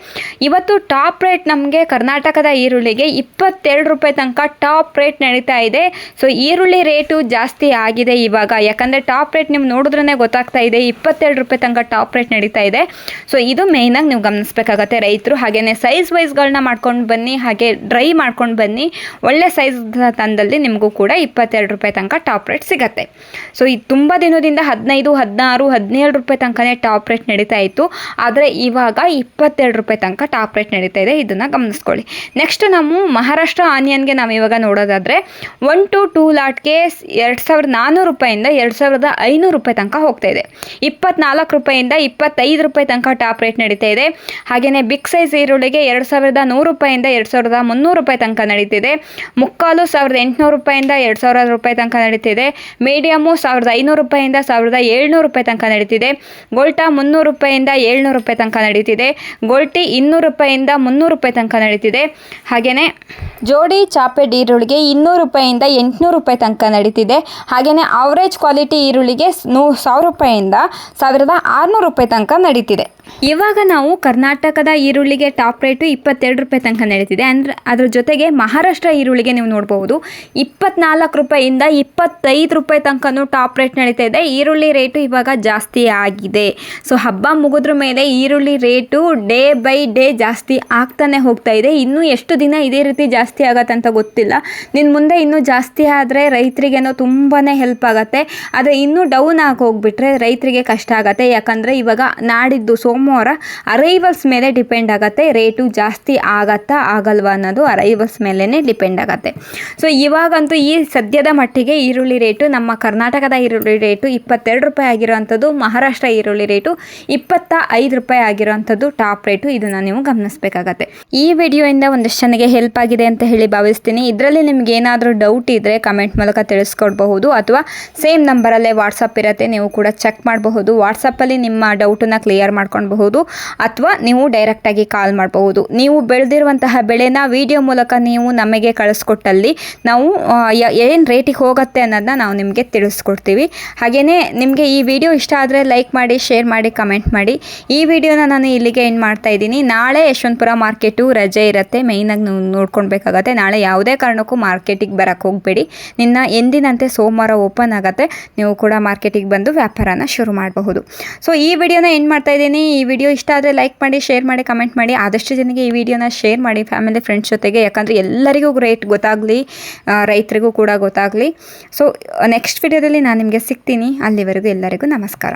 Speaker 1: ಇವತ್ತು ಟಾಪ್ ರೇಟ್ ನಮಗೆ ಕರ್ನಾಟಕದ ಈರುಳ್ಳಿಗೆ ಇಪ್ಪತ್ತೆರಡು ರೂಪಾಯಿ ತನಕ ಟಾಪ್ ರೇಟ್ ನಡೀತಾ ಇದೆ. ಸೊ ಈರುಳ್ಳಿ ರೇಟು ಜಾಸ್ತಿ ಆಗಿದೆ ಇವಾಗ. ಯಾಕಂದರೆ ಟಾಪ್ ರೇಟ್ ನೀವು ನೋಡಿದ್ರೇ ಗೊತ್ತಾಗ್ತಾ ಇದೆ, ಇಪ್ಪತ್ತೆರಡು ರೂಪಾಯಿ ತನಕ ಟಾಪ್ ರೇಟ್ ನಡೀತಾ ಇದೆ. ಸೊ ಇದು ಮೇಯ್ನಾಗಿ ನೀವು ಗಮನಿಸಬೇಕಾಗತ್ತೆ ರೈತರು. ಹಾಗೆಯೇ ಸೈಜ್ ವೈಸ್ಗಳನ್ನ ಮಾಡ್ಕೊಂಡು ಬನ್ನಿ. ಹಾಗೆ ಡ್ರೈ ಮಾಡ್ಕೊಂಡು ಬನ್ನಿ. ಒಳ್ಳೆ ಸೈಜ್ ತಂದಲ್ಲಿ ನಿಮಗೂ ಕೂಡ ಇಪ್ಪತ್ತೆರಡು ರೂಪಾಯಿ ತನಕ ಟಾಪ್ ರೇಟ್ ಸಿಗತ್ತೆ. ಸೊ ಇದು ತುಂಬ ದಿನದಿಂದ ಹದಿನೈದು, ಹದಿನಾರು, ಹದಿನೇಳು ರೂಪಾಯಿ ತನಕನೇ ಟಾಪ್ ರೇಟ್ ನಡೀತಾ ಇತ್ತು. ಆದರೆ ಇವಾಗ ಇಪ್ಪತ್ತೆರಡು ರೂಪಾಯಿ ತನಕ ಟಾಪ್ ರೇಟ್ ನಡೀತಾ ಇದೆ. ಇದನ್ನು ಗಮನಿಸ್ಕೊಳ್ಳಿ. ನೆಕ್ಸ್ಟ್ ನಾವು ಮಹಾರಾಷ್ಟ್ರ ಆನಿಯನ್ಗೆ ನಾವು ಇವಾಗ ನೋಡೋದಾದರೆ ಒನ್ ಟು ಟೂ ಲಾಟ್ಗೆ ಎರಡು ಸಾವಿರದ ನಾನ್ನೂರು ರೂಪಾಯಿಂದ ಎರಡು ಸಾವಿರದ ಐನೂರು ರೂಪಾಯಿ ತನಕ ಹೋಗ್ತಾ ಇದೆ. ಇಪ್ಪತ್ನಾಲ್ಕು ರೂಪಾಯಿಂದ ಇಪ್ಪತ್ತೈದು ರೂಪಾಯಿ ತನಕ ಟಾಪ್ ರೇಟ್ ನಡೀತಾ ಇದೆ. ಹಾಗೆಯೇ ಬಿಗ್ ಸೈಜ್ ಈರುಳ್ಳಿಗೆ ಎರಡು ಸಾವಿರದ ನೂರು ರೂಪಾಯಿಂದ ಎರಡು ಸಾವಿರದ ಮುನ್ನೂರು ರೂಪಾಯಿ ತನಕ ನಡೀತಿದೆ. ಮುಕ್ಕಾಲು ಸಾವಿರದ ಎಂಟುನೂರು ರೂಪಾಯಿಂದ ಎರಡು ಸಾವಿರ ರೂಪಾಯಿ ತನಕ ನಡೀತಿದೆ. ಮೀಡಿಯಮು ಸಾವಿರದ ಐನೂರು ರೂಪಾಯಿಂದ ಸಾವಿರದ ಏಳ್ನೂರು ರೂಪಾಯಿ ತನಕ ನಡೀತಿದೆ. ಗೋಲ್ಟಾ ಮುನ್ನೂರು ರೂಪಾಯಿಂದ ಏಳ್ನೂರು ರೂಪಾಯಿ ತನಕ ನಡೀತಿದೆ. ಗೋಲ್ಟಿ ಇನ್ನೂರು ರೂಪಾಯಿಂದ ಮುನ್ನೂರು ರೂಪಾಯಿ ತನಕ ನಡೀತಿದೆ. ಹಾಗೆಯೇ ಜೋಡಿ ಚಾಪೆ ಈರುಳ್ಳಿಗೆ ಇನ್ನೂರು ರೂಪಾಯಿಂದ ಎಂಟುನೂರು ರೂಪಾಯಿ ತನಕ ನಡೀತಿದೆ. ಹಾಗೆಯೇ ಆವರೇಜ್ ಕ್ವಾಲಿಟಿ ಈರುಳ್ಳಿಗೆ ನೂ ಸಾವಿರ ರೂಪಾಯಿಂದ ಸಾವಿರದ ಆರುನೂರು ರೂಪಾಯಿ ತನಕ ನಡೀತಿದೆ. ಇವಾಗ ನಾವು ಕರ್ನಾಟಕದ ಈರುಳ್ಳಿಗೆ ಟಾಪ್ ರೇಟು ಇಪ್ಪತ್ತೆರಡು ರೂಪಾಯಿ ತನಕ ನಡೀತಿದೆ ಅಂದರೆ ಅದ್ರ ಜೊತೆಗೆ ಮಹಾರಾಷ್ಟ್ರ ಈರುಳ್ಳಿಗೆ ನೀವು ನೋಡ್ಬೋದು. ಇಪ್ಪತ್ನಾಲ್ಕು ರೂಪಾಯಿಂದ ಇಪ್ಪತ್ತೈದು ರೂಪಾಯಿ ತನಕನೂ ಟಾಪ್ ರೇಟ್ ನಡೀತಾ ಇದೆ. ಈರುಳ್ಳಿ ರೇಟು ಇವಾಗ ಜಾಸ್ತಿ ಆಗಿದೆ. ಸೊ, ಹಬ್ಬ ಮುಗಿದ್ರ ಮೇಲೆ ಈರುಳ್ಳಿ ರೇಟು ಡೇ ಬೈ ಡೇ ಜಾಸ್ತಿ ಆಗ್ತಾನೆ ಹೋಗ್ತಾ ಇದೆ. ಇನ್ನೂ ಎಷ್ಟು ದಿನ ಇದೇ ರೀತಿ ಜಾಸ್ತಿ ಆಗತ್ತೆ ಅಂತ ಗೊತ್ತಿಲ್ಲ. ನಿನ್ನ ಮುಂದೆ ಇನ್ನೂ ಜಾಸ್ತಿ ಆದರೆ ರೈತರಿಗೇನೋ ತುಂಬಾ ಹೆಲ್ಪ್ ಆಗುತ್ತೆ. ಆದರೆ ಇನ್ನೂ ಡೌನ್ ಆಗಿ ಹೋಗ್ಬಿಟ್ರೆ ರೈತರಿಗೆ ಕಷ್ಟ ಆಗುತ್ತೆ. ಯಾಕಂದರೆ ಇವಾಗ ನಾಡಿದ್ದು ಸೋಮವಾರ ಅರೈವಲ್ಸ್ ಮೇಲೆ ಡಿಪೆಂಡ್ ಆಗುತ್ತೆ ರೇಟು ಜಾಸ್ತಿ ಆಗತ್ತಾ ಆಗಲ್ವಾ ಅನ್ನೋದು ಅರೈವಲ್ಸ್ ಮೇಲೇ ಡಿಪೆಂಡ್ ಆಗುತ್ತೆ. ಸೊ ಇವಾಗಂತೂ ಈ ಸದ್ಯದ ಮಟ್ಟಿಗೆ ಈರುಳ್ಳಿ ರೇಟು ನಮ್ಮ ಕರ್ನಾಟಕದ ಈರುಳ್ಳಿ ರೇಟು ಇಪ್ಪತ್ತೆರಡು ರೂಪಾಯಿ ಆಗಿರೋವಂಥದ್ದು, ಮಹಾರಾಷ್ಟ್ರ ಈರುಳ್ಳಿ ರೇಟು ಇಪ್ಪತ್ತ ಐದು ರೂಪಾಯಿ ಆಗಿರೋವಂಥದ್ದು ಟಾಪ್ ರೇಟು ಇದನ್ನು ನೀವು ಗಮನಿಸಬೇಕಾಗತ್ತೆ. ಈ ವಿಡಿಯೋಯಿಂದ ಒಂದಷ್ಟು ಜನಗೆ ಹೆಲ್ಪ್ ಆಗಿದೆ ಅಂತ ಹೇಳಿ ಭಾವಿಸ್ತೀನಿ. ಇದರಲ್ಲಿ ನಿಮ್ಗೆ ಏನಾದರೂ ಡೌಟ್ ಇದ್ದರೆ ಕಮೆಂಟ್ ಮೂಲಕ ತಿಳಿಸ್ಕೊಡ್ಬಹುದು, ಅಥವಾ ಸೇಮ್ ನಂಬರಲ್ಲೇ ವಾಟ್ಸಪ್ ಇರುತ್ತೆ, ನೀವು ಕೂಡ ಚೆಕ್ ಮಾಡಬಹುದು. ವಾಟ್ಸಪ್ಪಲ್ಲಿ ನಿಮ್ಮ ಡೌಟನ್ನು ಕ್ಲಿಯರ್ ಮಾಡ್ಕೊಂಡು ಅನ್ಬಹುದು ಅಥವಾ ನೀವು ಡೈರೆಕ್ಟಾಗಿ ಕಾಲ್ ಮಾಡಬಹುದು. ನೀವು ಬೆಳೆದಿರುವಂತಹ ಬೆಳೆನ ವಿಡಿಯೋ ಮೂಲಕ ನೀವು ನಮಗೆ ಕಳಿಸ್ಕೊಟ್ಟಲ್ಲಿ ನಾವು ಏನು ರೇಟಿಗೆ ಹೋಗುತ್ತೆ ಅನ್ನೋದನ್ನ ನಾವು ನಿಮಗೆ ತಿಳಿಸ್ಕೊಡ್ತೀವಿ. ಹಾಗೆಯೇ ನಿಮಗೆ ಈ ವಿಡಿಯೋ ಇಷ್ಟ ಆದರೆ ಲೈಕ್ ಮಾಡಿ ಶೇರ್ ಮಾಡಿ ಕಮೆಂಟ್ ಮಾಡಿ. ಈ ವಿಡಿಯೋನ ನಾನು ಇಲ್ಲಿಗೆ ಏನು ಮಾಡ್ತಾ ಇದ್ದೀನಿ. ನಾಳೆ ಯಶವಂತಪುರ ಮಾರ್ಕೆಟು ರಜೆ ಇರುತ್ತೆ. ಮೇಯ್ನಾಗಿ ನೀವು ನೋಡ್ಕೊಳ್ಬೇಕಾಗತ್ತೆ. ನಾಳೆ ಯಾವುದೇ ಕಾರಣಕ್ಕೂ ಮಾರ್ಕೆಟಿಗೆ ಬರೋಕ್ಕೆ ಹೋಗಬೇಡಿ. ನಿನ್ನ ಎಂದಿನಂತೆ ಸೋಮವಾರ ಓಪನ್ ಆಗುತ್ತೆ. ನೀವು ಕೂಡ ಮಾರ್ಕೆಟಿಗೆ ಬಂದು ವ್ಯಾಪಾರನ ಶುರು ಮಾಡಬಹುದು. ಸೊ ಈ ವಿಡಿಯೋನ ಏನು ಮಾಡ್ತಾ ಇದ್ದೀನಿ. ಈ ವಿಡಿಯೋ ಇಷ್ಟ ಆದರೆ ಲೈಕ್ ಮಾಡಿ ಶೇರ್ ಮಾಡಿ ಕಮೆಂಟ್ ಮಾಡಿ. ಆದಷ್ಟು ಜನಕ್ಕೆ ಈ ವಿಡಿಯೋನ ಶೇರ್ ಮಾಡಿ ಫ್ಯಾಮಿಲಿ ಫ್ರೆಂಡ್ಸ್ ಜೊತೆಗೆ. ಯಾಕಂದರೆ ಎಲ್ಲರಿಗೂ ರೇಟ್ ಗೊತ್ತಾಗಲಿ ರೈತರಿಗೂ ಕೂಡ ಗೊತ್ತಾಗಲಿ. ಸೊ ನೆಕ್ಸ್ಟ್ ವಿಡಿಯೋದಲ್ಲಿ ನಾನು ನಿಮಗೆ ಸಿಗ್ತೀನಿ. ಅಲ್ಲಿವರೆಗೂ ಎಲ್ಲರಿಗೂ ನಮಸ್ಕಾರ.